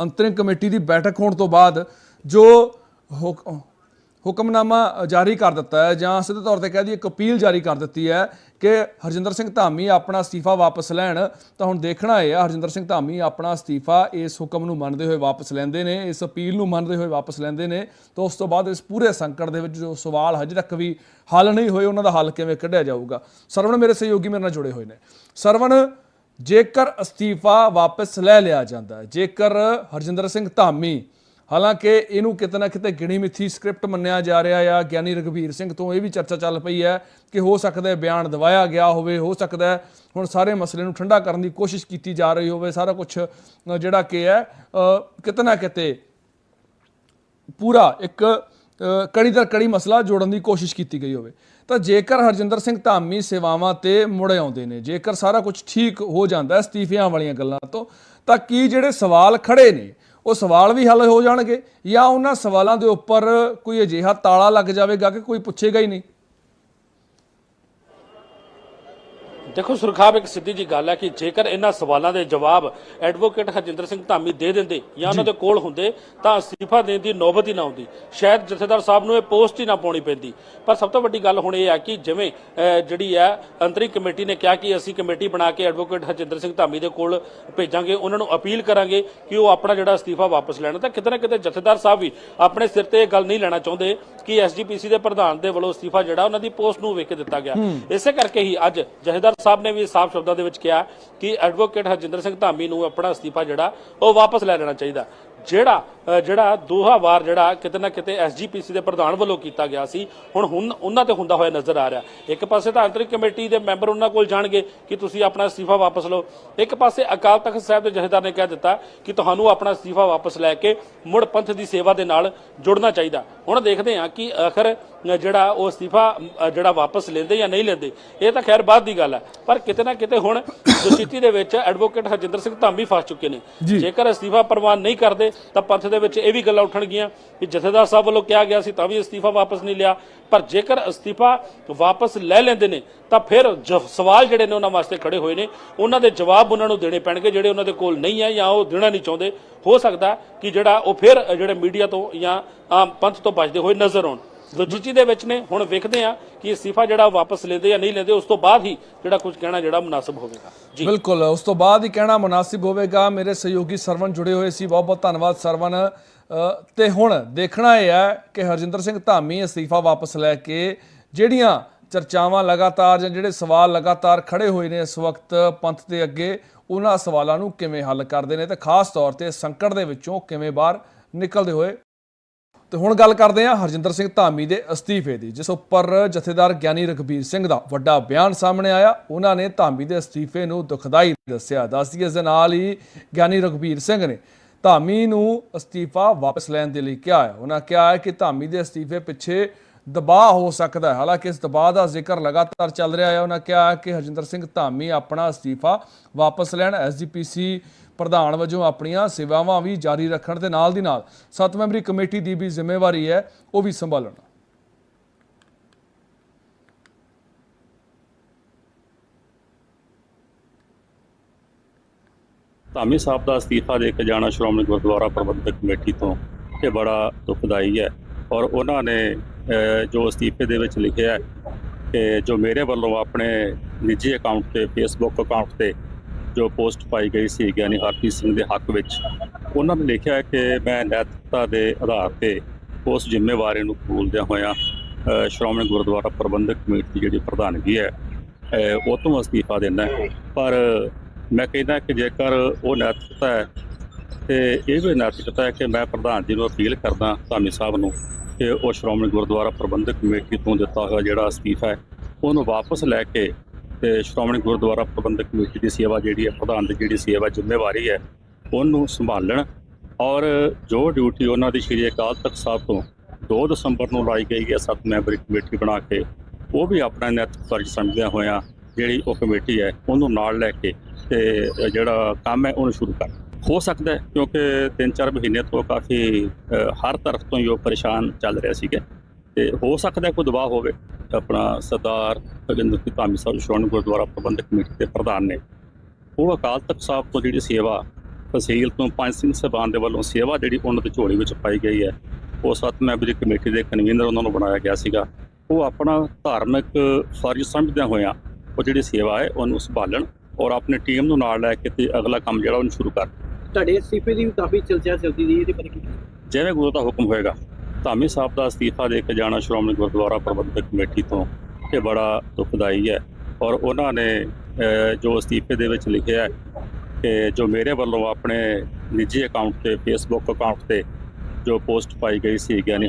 ਅੰਤਰਿਮ ਕਮੇਟੀ ਦੀ ਬੈਠਕ ਹੋਣ ਤੋਂ ਬਾਅਦ ਜੋ ਹੁਕ- ਹੁਕਮਨਾਮਾ ਜਾਰੀ ਕਰ ਦਿੱਤਾ ਹੈ ਜਾਂ ਸਿੱਧੇ ਤੌਰ ਤੇ ਕਹਿ ਦਈਏ ਇੱਕ ਅਪੀਲ ਜਾਰੀ ਕਰ ਦਿੱਤੀ ਹੈ ਕਿ ਹਰਜਿੰਦਰ ਸਿੰਘ ਧਾਮੀ ਆਪਣਾ ਅਸਤੀਫਾ ਵਾਪਸ ਲੈਣ। ਤਾਂ ਹੁਣ ਦੇਖਣਾ ਇਹ ਹੈ ਹਰਜਿੰਦਰ ਸਿੰਘ ਧਾਮੀ ਆਪਣਾ ਅਸਤੀਫਾ ਇਸ ਹੁਕਮ ਨੂੰ ਮੰਨਦੇ ਹੋਏ ਵਾਪਸ ਲੈਂਦੇ ਨੇ, ਇਸ ਅਪੀਲ ਨੂੰ ਮੰਨਦੇ ਹੋਏ ਵਾਪਸ ਲੈਂਦੇ ਨੇ। ਤਾਂ ਉਸ ਤੋਂ ਬਾਅਦ ਇਸ ਪੂਰੇ ਸੰਕਟ ਦੇ ਵਿੱਚ ਜੋ ਸਵਾਲ ਹਜੇ ਤੱਕ ਵੀ ਹੱਲ ਨਹੀਂ ਹੋਏ, ਉਹਨਾਂ ਦਾ ਹੱਲ ਕਿਵੇਂ ਕੱਢਿਆ ਜਾਊਗਾ? ਸਰਵਣ ਮੇਰੇ ਸਹਿਯੋਗੀ ਮੇਰੇ ਨਾਲ ਜੁੜੇ ਹੋਏ ਨੇ। ਸਰਵਣ, ਜੇਕਰ ਅਸਤੀਫਾ ਵਾਪਸ ਲੈ ਲਿਆ ਜਾਂਦਾ, ਜੇਕਰ ਹਰਜਿੰਦਰ ਸਿੰਘ ਧਾਮੀ ਹਾਲਾਂਕਿ ਇਹਨੂੰ ਕਿਤੇ ਨਾ ਕਿਤੇ ਗਿਣੀ ਮਿੱਥੀ ਸਕ੍ਰਿਪਟ ਮੰਨਿਆ ਜਾ ਰਿਹਾ ਆ। ਗਿਆਨੀ ਰਘਬੀਰ ਸਿੰਘ ਤੋਂ ਇਹ ਵੀ ਚਰਚਾ ਚੱਲ ਪਈ ਹੈ ਕਿ ਹੋ ਸਕਦਾ ਹੈ ਬਿਆਨ ਦਵਾਇਆ ਗਿਆ ਹੋਵੇ, ਹੋ ਸਕਦਾ ਹੈ ਹੁਣ ਸਾਰੇ ਮਸਲੇ ਨੂੰ ਠੰਡਾ ਕਰਨ ਦੀ ਕੋਸ਼ਿਸ਼ ਕੀਤੀ ਜਾ ਰਹੀ ਹੋਵੇ। ਸਾਰਾ ਕੁਝ ਜਿਹੜਾ ਕਿ ਹੈ ਕਿਤੇ ਨਾ ਕਿਤੇ ਪੂਰਾ ਇੱਕ ਕੜੀ ਦਰ ਕੜੀ ਮਸਲਾ ਜੋੜਨ ਦੀ ਕੋਸ਼ਿਸ਼ ਕੀਤੀ ਗਈ ਹੋਵੇ। ਤਾਂ ਜੇਕਰ ਹਰਜਿੰਦਰ ਸਿੰਘ ਧਾਮੀ ਸੇਵਾਵਾਂ ਤੇ ਮੁੜ ਆਉਂਦੇ ਨੇ, ਜੇਕਰ ਸਾਰਾ ਕੁਝ ਠੀਕ ਹੋ ਜਾਂਦਾ ਹੈ ਅਸਤੀਫਿਆਂ ਵਾਲੀਆਂ ਗੱਲਾਂ ਤੋਂ, ਤਾਂ ਕੀ ਜਿਹੜੇ ਸਵਾਲ ਖੜੇ ਨੇ ਉਹ ਸਵਾਲ ਵੀ ਹੱਲ ਹੋ ਜਾਣਗੇ ਜਾਂ ਉਹਨਾਂ ਸਵਾਲਾਂ ਦੇ ਉੱਪਰ ਕੋਈ ਅਜਿਹਾ ਤਾਲਾ ਲੱਗ ਜਾਵੇਗਾ ਕਿ ਕੋਈ ਪੁੱਛੇਗਾ ਹੀ ਨਹੀਂ। ਦੇਖੋ ਸੁਰਖਾਬ ਇੱਕ ਸਿੱਧੀ ਜੀ ਗੱਲ ਹੈ ਕਿ ਜੇਕਰ ਇਹਨਾਂ ਸਵਾਲਾਂ ਦੇ ਜਵਾਬ ਐਡਵੋਕੇਟ ਹਰਜਿੰਦਰ ਸਿੰਘ ਧਾਮੀ ਦੇ ਦਿੰਦੇ ਜਾਂ ਉਹਨਾਂ ਦੇ ਕੋਲ ਹੁੰਦੇ ਤਾਂ ਅਸਤੀਫਾ ਦੇਣ ਦੀ ਨੌਬਤ ਹੀ ਨਾ ਆਉਂਦੀ। ਸ਼ਾਇਦ ਜਥੇਦਾਰ ਸਾਹਿਬ ਨੂੰ ਇਹ ਪੋਸਟ ਹੀ ਨਾ ਪਾਉਣੀ ਪੈਂਦੀ। ਪਰ ਸਭ ਤੋਂ ਵੱਡੀ ਗੱਲ ਹੁਣ ਇਹ ਹੈ ਕਿ ਜਿਵੇਂ ਜਿਹੜੀ ਹੈ ਅੰਤਰਿਮ ਕਮੇਟੀ ਨੇ ਕਿਹਾ ਕਿ ਅਸੀਂ ਕਮੇਟੀ ਬਣਾ ਕੇ ਐਡਵੋਕੇਟ ਹਰਜਿੰਦਰ ਸਿੰਘ ਧਾਮੀ ਦੇ ਕੋਲ ਭੇਜਾਂਗੇ ਉਹਨਾਂ ਨੂੰ ਅਪੀਲ ਕਰਾਂਗੇ ਕਿ ਉਹ ਆਪਣਾ ਜਿਹੜਾ ਅਸਤੀਫਾ ਵਾਪਸ ਲੈਣ। ਤਾਂ ਕਿਤੇ ਨਾ ਕਿਤੇ ਜਥੇਦਾਰ ਸਾਹਿਬ ਵੀ ਆਪਣੇ ਸਿਰ ਤੇ ਇਹ ਗੱਲ ਨਹੀਂ ਲੈਣਾ ਚਾਹੁੰਦੇ ਕਿ ਐਸਜੀਪੀਸੀ ਦੇ ਪ੍ਰਧਾਨ ਦੇ ਵੱਲੋਂ ਅਸਤੀਫਾ ਜਿਹੜਾ ਉਹਨਾਂ ਦੀ ਪੋਸਟ ਨੂੰ ਵੇਖ ਕੇ ਦਿੱਤਾ ਗਿਆ। ਇਸੇ ਕਰਕੇ ਹੀ ਅੱਜ ਜਥੇਦਾਰ ਸਾਹਿਬ ਨੇ ਵੀ ਸਾਫ਼ ਸ਼ਬਦਾਂ ਦੇ ਵਿੱਚ ਕਿਹਾ ਕਿ ਐਡਵੋਕੇਟ ਹਰਜਿੰਦਰ ਸਿੰਘ ਧਾਮੀ ਨੂੰ ਆਪਣਾ ਅਸਤੀਫਾ ਜਿਹੜਾ, ਉਹ ਵਾਪਸ ਲੈ ਲੈਣਾ ਚਾਹੀਦਾ। ਜਿਹੜਾ ਜਿਹੜਾ ਦੋਹਾ ਵਾਰ ਜਿਹੜਾ ਕਿਤੇ ਨਾ ਕਿਤੇ ਐਸਜੀਪੀਸੀ ਦੇ ਪ੍ਰਧਾਨ ਵੱਲੋਂ ਕੀਤਾ ਗਿਆ ਸੀ, ਹੁਣ ਹੁਣ ਉਹਨਾਂ ਤੇ ਹੁੰਦਾ ਹੋਇਆ ਨਜ਼ਰ ਆ ਰਿਹਾ। ਇੱਕ ਪਾਸੇ ਤਾਂ ਅੰਤਰਿਮ ਕਮੇਟੀ ਦੇ ਮੈਂਬਰ ਉਹਨਾਂ ਕੋਲ ਜਾਣਗੇ ਕਿ ਤੁਸੀਂ ਆਪਣਾ ਅਸਤੀਫਾ ਵਾਪਸ ਲਓ। ਇੱਕ ਪਾਸੇ ਅਕਾਲ ਤਖਤ ਸਾਹਿਬ ਦੇ ਜਥੇਦਾਰ ਨੇ ਕਹਿ ਦਿੱਤਾ ਕਿ ਤੁਹਾਨੂੰ ਆਪਣਾ ਅਸਤੀਫਾ ਵਾਪਸ ਲੈ ਕੇ ਮੁੜ ਪੰਥ ਦੀ ਸੇਵਾ ਦੇ ਨਾਲ ਜੁੜਨਾ ਚਾਹੀਦਾ। ਹੁਣ ਦੇਖਦੇ ਹਾਂ ਕਿ ਆਖਰ ਜਿਹੜਾ ਉਹ ਅਸਤੀਫਾ ਜਿਹੜਾ ਵਾਪਸ ਲੈਂਦੇ ਜਾਂ ਨਹੀਂ ਲੈਂਦੇ ਇਹ ਤਾਂ ਖੈਰ ਬਾਅਦ ਦੀ ਗੱਲ ਹੈ। ਪਰ ਕਿਤੇ ਨਾ ਕਿਤੇ ਹੁਣ ਦੁਚਿੱਤੀ ਦੇ ਵਿੱਚ ਐਡਵੋਕੇਟ ਹਰਜਿੰਦਰ ਸਿੰਘ ਧਾਮੀ ਫਸ ਚੁੱਕੇ ਨੇ। ਜੇਕਰ ਅਸਤੀਫਾ ਪ੍ਰਵਾਨ ਨਹੀਂ ਕਰਦੇ ਤਾਂ ਪੰਥ ਦੇ ਵਿੱਚ ਇਹ ਵੀ ਗੱਲਾਂ ਉੱਠਣਗੀਆਂ ਕਿ ਜਥੇਦਾਰ ਸਾਹਿਬ ਵੱਲੋਂ ਕਿਹਾ ਗਿਆ ਸੀ ਤਾਂ ਵੀ ਅਸਤੀਫਾ ਵਾਪਸ ਨਹੀਂ ਲਿਆ। ਪਰ ਜੇਕਰ ਅਸਤੀਫਾ ਵਾਪਸ ਲੈ ਲੈਂਦੇ ਨੇ ਤਾਂ ਫਿਰ ਜ- ਸਵਾਲ ਜਿਹੜੇ ਨੇ ਉਹਨਾਂ ਵਾਸਤੇ ਖੜੇ ਹੋਏ ਨੇ। ਉਹਨਾਂ ਦੇ ਜਵਾਬ ਉਹਨਾਂ ਨੂੰ ਦੇਣੇ ਪੈਣਗੇ ਜਿਹੜੇ ਉਹਨਾਂ ਦੇ ਕੋਲ ਨਹੀਂ ਹੈ ਜਾਂ ਉਹ ਦੇਣਾ ਨਹੀਂ ਚਾਹੁੰਦੇ। ਹੋ ਸਕਦਾ ਕਿ ਜਿਹੜਾ ਉਹ ਫਿਰ ਜਿਹੜੇ ਮੀਡੀਆ ਤੋਂ ਜਾਂ ਆਮ ਪੰਥ ਤੋਂ ਬਚਦੇ ਹੋਏ ਨਜ਼ਰ ਆਉਣ। ਲੋਜਿਟੀ ਦੇ ਵਿੱਚ ਨੇ ਹੁਣ ਵੇਖਦੇ ਆ ਕਿ ਅਸਤੀਫਾ ਜਿਹੜਾ ਵਾਪਸ ਲੈਂਦੇ ਜਾਂ ਨਹੀਂ ਲੈਂਦੇ ਉਸ ਤੋਂ ਬਾਅਦ ਹੀ ਜਿਹੜਾ ਕੁਝ ਕਹਿਣਾ ਜਿਹੜਾ ਮੁਨਾਸਬ ਹੋਵੇਗਾ। ਜੀ। ਬਿਲਕੁਲ ਉਸ ਤੋਂ ਬਾਅਦ ਹੀ ਕਹਿਣਾ ਮੁਨਾਸਿਬ ਹੋਵੇਗਾ। ਮੇਰੇ ਸਹਿਯੋਗੀ ਸਰਵਨ ਜੁੜੇ ਹੋਏ ਸੀ ਬਹੁਤ ਬਹੁਤ ਧੰਨਵਾਦ ਸਰਵਨ ਅ, ਤੇ ਹੁਣ ਦੇਖਣਾ ਇਹ ਹੈ ਕਿ ਹਰਜਿੰਦਰ ਸਿੰਘ ਧਾਮੀ ਅਸਤੀਫਾ ਵਾਪਸ ਲੈ ਕੇ ਜਿਹੜੀਆਂ ਚਰਚਾਵਾਂ ਲਗਾਤਾਰ ਜਾਂ ਜਿਹੜੇ ਸਵਾਲ ਲਗਾਤਾਰ ਖੜੇ ਹੋਏ ਨੇ ਇਸ ਵਕਤ ਪੰਥ ਦੇ ਅੱਗੇ ਉਹਨਾਂ ਸਵਾਲਾਂ ਨੂੰ ਕਿਵੇਂ ਹੱਲ ਕਰਦੇ ਨੇ ਤੇ ਖਾਸ ਤੌਰ ਤੇ ਸੰਕਟ ਦੇ ਵਿੱਚੋਂ ਕਿਵੇਂ ਬਾਹਰ ਨਿਕਲਦੇ ਹੋਏ ਤੇ ਹੁਣ ਗੱਲ ਕਰਦੇ ਹਾਂ ਹਰਜਿੰਦਰ ਸਿੰਘ ਧਾਮੀ ਦੇ ਅਸਤੀਫੇ ਦੀ, ਜਿਸ ਉੱਪਰ ਜਥੇਦਾਰ ਗਿਆਨੀ ਰਘਬੀਰ ਸਿੰਘ ਦਾ ਵੱਡਾ ਬਿਆਨ ਸਾਹਮਣੇ ਆਇਆ। ਉਹਨਾਂ ਨੇ ਧਾਮੀ ਦੇ ਅਸਤੀਫੇ ਨੂੰ ਦੁਖਦਾਈ ਦੱਸਿਆ। ਦੱਸਦੀ ਇਸ ਦੇ ਨਾਲ ਹੀ ਗਿਆਨੀ ਰਘਬੀਰ ਸਿੰਘ ਨੇ ਧਾਮੀ ਨੂੰ ਅਸਤੀਫਾ ਵਾਪਸ ਲੈਣ ਦੇ ਲਈ ਕਿਹਾ ਹੈ। ਉਹਨਾਂ ਕਿਹਾ ਹੈ ਕਿ ਧਾਮੀ ਦੇ ਅਸਤੀਫੇ ਪਿੱਛੇ ਦਬਾਅ ਹੋ ਸਕਦਾ ਹੈ। ਹਾਲਾਂਕਿ ਇਸ ਦਬਾਅ ਦਾ ਜ਼ਿਕਰ ਲਗਾਤਾਰ ਚੱਲ ਰਿਹਾ ਹੈ। ਉਹਨਾਂ ਕਿਹਾ ਕਿ ਹਰਜਿੰਦਰ ਸਿੰਘ ਧਾਮੀ ਆਪਣਾ ਅਸਤੀਫਾ ਵਾਪਸ ਲੈਣ ਐਸਜੀਪੀਸੀ ਪ੍ਰਧਾਨ ਵਜੋਂ ਆਪਣੀਆਂ ਸੇਵਾਵਾਂ ਵੀ ਜਾਰੀ ਰੱਖਣ ਦੇ ਨਾਲ ਦੀ ਨਾਲ ਸੱਤ ਮੈਂਬਰੀ ਕਮੇਟੀ ਦੀ ਵੀ ਜ਼ਿੰਮੇਵਾਰੀ ਹੈ, ਉਹ ਵੀ ਸੰਭਾਲਣ। ਧਾਮੀ ਸਾਹਿਬ ਦਾ ਅਸਤੀਫਾ ਦੇ ਕੇ ਜਾਣਾ ਸ਼੍ਰੋਮਣੀ ਗੁਰਦੁਆਰਾ ਪ੍ਰਬੰਧਕ ਕਮੇਟੀ ਤੋਂ, ਇਹ ਬੜਾ ਦੁਖਦਾਈ ਹੈ। ਔਰ ਉਹਨਾਂ ਨੇ ਜੋ ਅਸਤੀਫੇ ਦੇ ਵਿੱਚ ਲਿਖਿਆ ਹੈ ਕਿ ਜੋ ਮੇਰੇ ਵੱਲੋਂ ਆਪਣੇ ਨਿੱਜੀ ਅਕਾਊਂਟ ਤੇ ਫੇਸਬੁੱਕ ਅਕਾਊਂਟ ਤੇ ਜੋ ਪੋਸਟ ਪਾਈ ਗਈ ਸੀ ਗਿਆਨੀ ਹਰਪ੍ਰੀਤ ਸਿੰਘ ਦੇ ਹੱਕ ਵਿੱਚ, ਉਹਨਾਂ ਨੇ ਲਿਖਿਆ ਹੈ ਕਿ ਮੈਂ ਨੈਤਿਕਤਾ ਦੇ ਆਧਾਰ ਤੇ ਉਸ ਜ਼ਿੰਮੇਵਾਰੀ ਨੂੰ ਕਬੂਲਦਿਆਂ ਹੋਇਆਂ ਸ਼੍ਰੋਮਣੀ ਗੁਰਦੁਆਰਾ ਪ੍ਰਬੰਧਕ ਕਮੇਟੀ ਦੀ ਜਿਹੜੀ ਪ੍ਰਧਾਨਗੀ ਹੈ ਉਹ ਤੋਂ ਅਸਤੀਫਾ ਦੇਣਾ ਪਰ ਮੈਂ ਕਹਿੰਦਾ ਕਿ ਜੇਕਰ ਉਹ ਨੈਤਿਕਤਾ ਹੈ, ਤੇ ਇਹ ਵੀ ਨੈਤਿਕਤਾ ਹੈ ਕਿ ਮੈਂ ਪ੍ਰਧਾਨ ਜੀ ਨੂੰ ਅਪੀਲ ਕਰਦਾ ਧਾਮੀ ਸਾਹਿਬ ਨੂੰ ਕਿ ਉਹ ਸ਼੍ਰੋਮਣੀ ਗੁਰਦੁਆਰਾ ਪ੍ਰਬੰਧਕ ਕਮੇਟੀ ਤੋਂ ਦਿੱਤਾ ਹੋਇਆ ਜਿਹੜਾ ਅਸਤੀਫਾ ਹੈ, ਉਹਨੂੰ ਵਾਪਸ ਲੈ ਕੇ ਤੇ ਸ਼੍ਰੋਮਣੀ ਗੁਰਦੁਆਰਾ ਪ੍ਰਬੰਧਕ ਕਮੇਟੀ ਦੀ ਸੇਵਾ ਜਿਹੜੀ ਹੈ, ਪ੍ਰਧਾਨ ਦੀ ਜਿਹੜੀ ਸੇਵਾ ਜ਼ਿੰਮੇਵਾਰੀ ਹੈ, ਉਹਨੂੰ ਸੰਭਾਲਣ ਔਰ ਜੋ ਡਿਊਟੀ ਉਹਨਾਂ ਦੀ ਸ਼੍ਰੀ ਅਕਾਲ ਤਖਤ ਸਾਹਿਬ ਤੋਂ 2 ਦਸੰਬਰ ਨੂੰ ਲਾਈ ਗਈ ਹੈ, ਸੱਤ ਮੈਂਬਰੀ ਕਮੇਟੀ ਬਣਾ ਕੇ, ਉਹ ਵੀ ਆਪਣਾ ਨੈਤਿਕ ਫਰਜ਼ ਸਮਝਦਿਆਂ ਹੋਇਆਂ ਜਿਹੜੀ ਉਹ ਕਮੇਟੀ ਹੈ, ਉਹਨੂੰ ਨਾਲ ਲੈ ਕੇ ਤੇ ਜਿਹੜਾ ਕੰਮ ਹੈ, ਉਹਨੂੰ ਸ਼ੁਰੂ ਕਰ ਹੋ ਸਕਦਾ ਹੈ, ਕਿਉਂਕਿ 3-4 ਮਹੀਨੇ ਤੋਂ ਕਾਫੀ ਹਰ ਤਰਫ ਤੋਂ ਹੀ ਉਹ ਪਰੇਸ਼ਾਨ ਚੱਲ ਰਿਹਾ ਸੀਗਾ ਤੇ ਹੋ ਸਕਦਾ ਕੋਈ ਦਬਾਅ ਹੋਵੇ। ਆਪਣਾ ਸਰਦਾਰ ਭਗਿੰਦਰ ਸਿੰਘ ਧਾਮੀ ਸਾਹਿਬ ਸ਼੍ਰੋਮਣੀ ਗੁਰਦੁਆਰਾ ਪ੍ਰਬੰਧਕ ਕਮੇਟੀ ਦੇ ਪ੍ਰਧਾਨ ਨੇ। ਉਹ ਅਕਾਲ ਤਖਤ ਸਾਹਿਬ ਤੋਂ ਜਿਹੜੀ ਸੇਵਾ ਤਹਿਸੀਲ ਤੋਂ ਪੰਜ ਸਿੰਘ ਸਾਹਿਬਾਨ ਦੇ ਵੱਲੋਂ ਸੇਵਾ ਜਿਹੜੀ ਉਹਨਾਂ ਦੀ ਝੋਲੀ ਵਿੱਚ ਪਾਈ ਗਈ ਹੈ ਉਹ ਸੱਤ ਮੈਂਬਰੀ ਕਮੇਟੀ ਦੇ ਕਨਵੀਨਰ ਉਹਨਾਂ ਨੂੰ ਬਣਾਇਆ ਗਿਆ ਸੀਗਾ। ਉਹ ਆਪਣਾ ਧਾਰਮਿਕ ਫਰਜ਼ ਸਮਝਦਿਆਂ ਹੋਇਆਂ ਉਹ ਜਿਹੜੀ ਸੇਵਾ ਹੈ ਉਹਨੂੰ ਸੰਭਾਲਣ ਔਰ ਆਪਣੀ ਟੀਮ ਨੂੰ ਨਾਲ ਲੈ ਕੇ ਤੇ ਅਗਲਾ ਕੰਮ ਜਿਹੜਾ ਉਹਨੂੰ ਸ਼ੁਰੂ ਕਰ ਤੁਹਾਡੇ ਅਸਤੀਫੇ ਦੀ ਵੀ ਕਾਫੀ ਚਰਚਾ ਚੱਲਦੀ ਰਹੀ ਇਹਦੇ ਬਾਰੇ ਕੀ ਜਿਵੇਂ ਗੁਰੂ ਦਾ ਹੁਕਮ ਹੋਏਗਾ। ਧਾਮੀ ਸਾਹਿਬ ਦਾ ਅਸਤੀਫਾ ਦੇ ਕੇ ਜਾਣਾ ਸ਼੍ਰੋਮਣੀ ਗੁਰਦੁਆਰਾ ਪ੍ਰਬੰਧਕ ਕਮੇਟੀ ਤੋਂ ਇਹ ਬੜਾ ਦੁਖਦਾਈ ਹੈ ਔਰ ਉਹਨਾਂ ਨੇ ਜੋ ਅਸਤੀਫੇ ਦੇ ਵਿੱਚ ਲਿਖਿਆ ਹੈ ਕਿ ਜੋ ਮੇਰੇ ਵੱਲੋਂ ਆਪਣੇ ਨਿੱਜੀ ਅਕਾਊਂਟ ਤੇ ਫੇਸਬੁੱਕ ਅਕਾਊਂਟ ਤੇ ਜੋ ਪੋਸਟ ਪਾਈ ਗਈ ਸੀ ਗਿਆਨੀ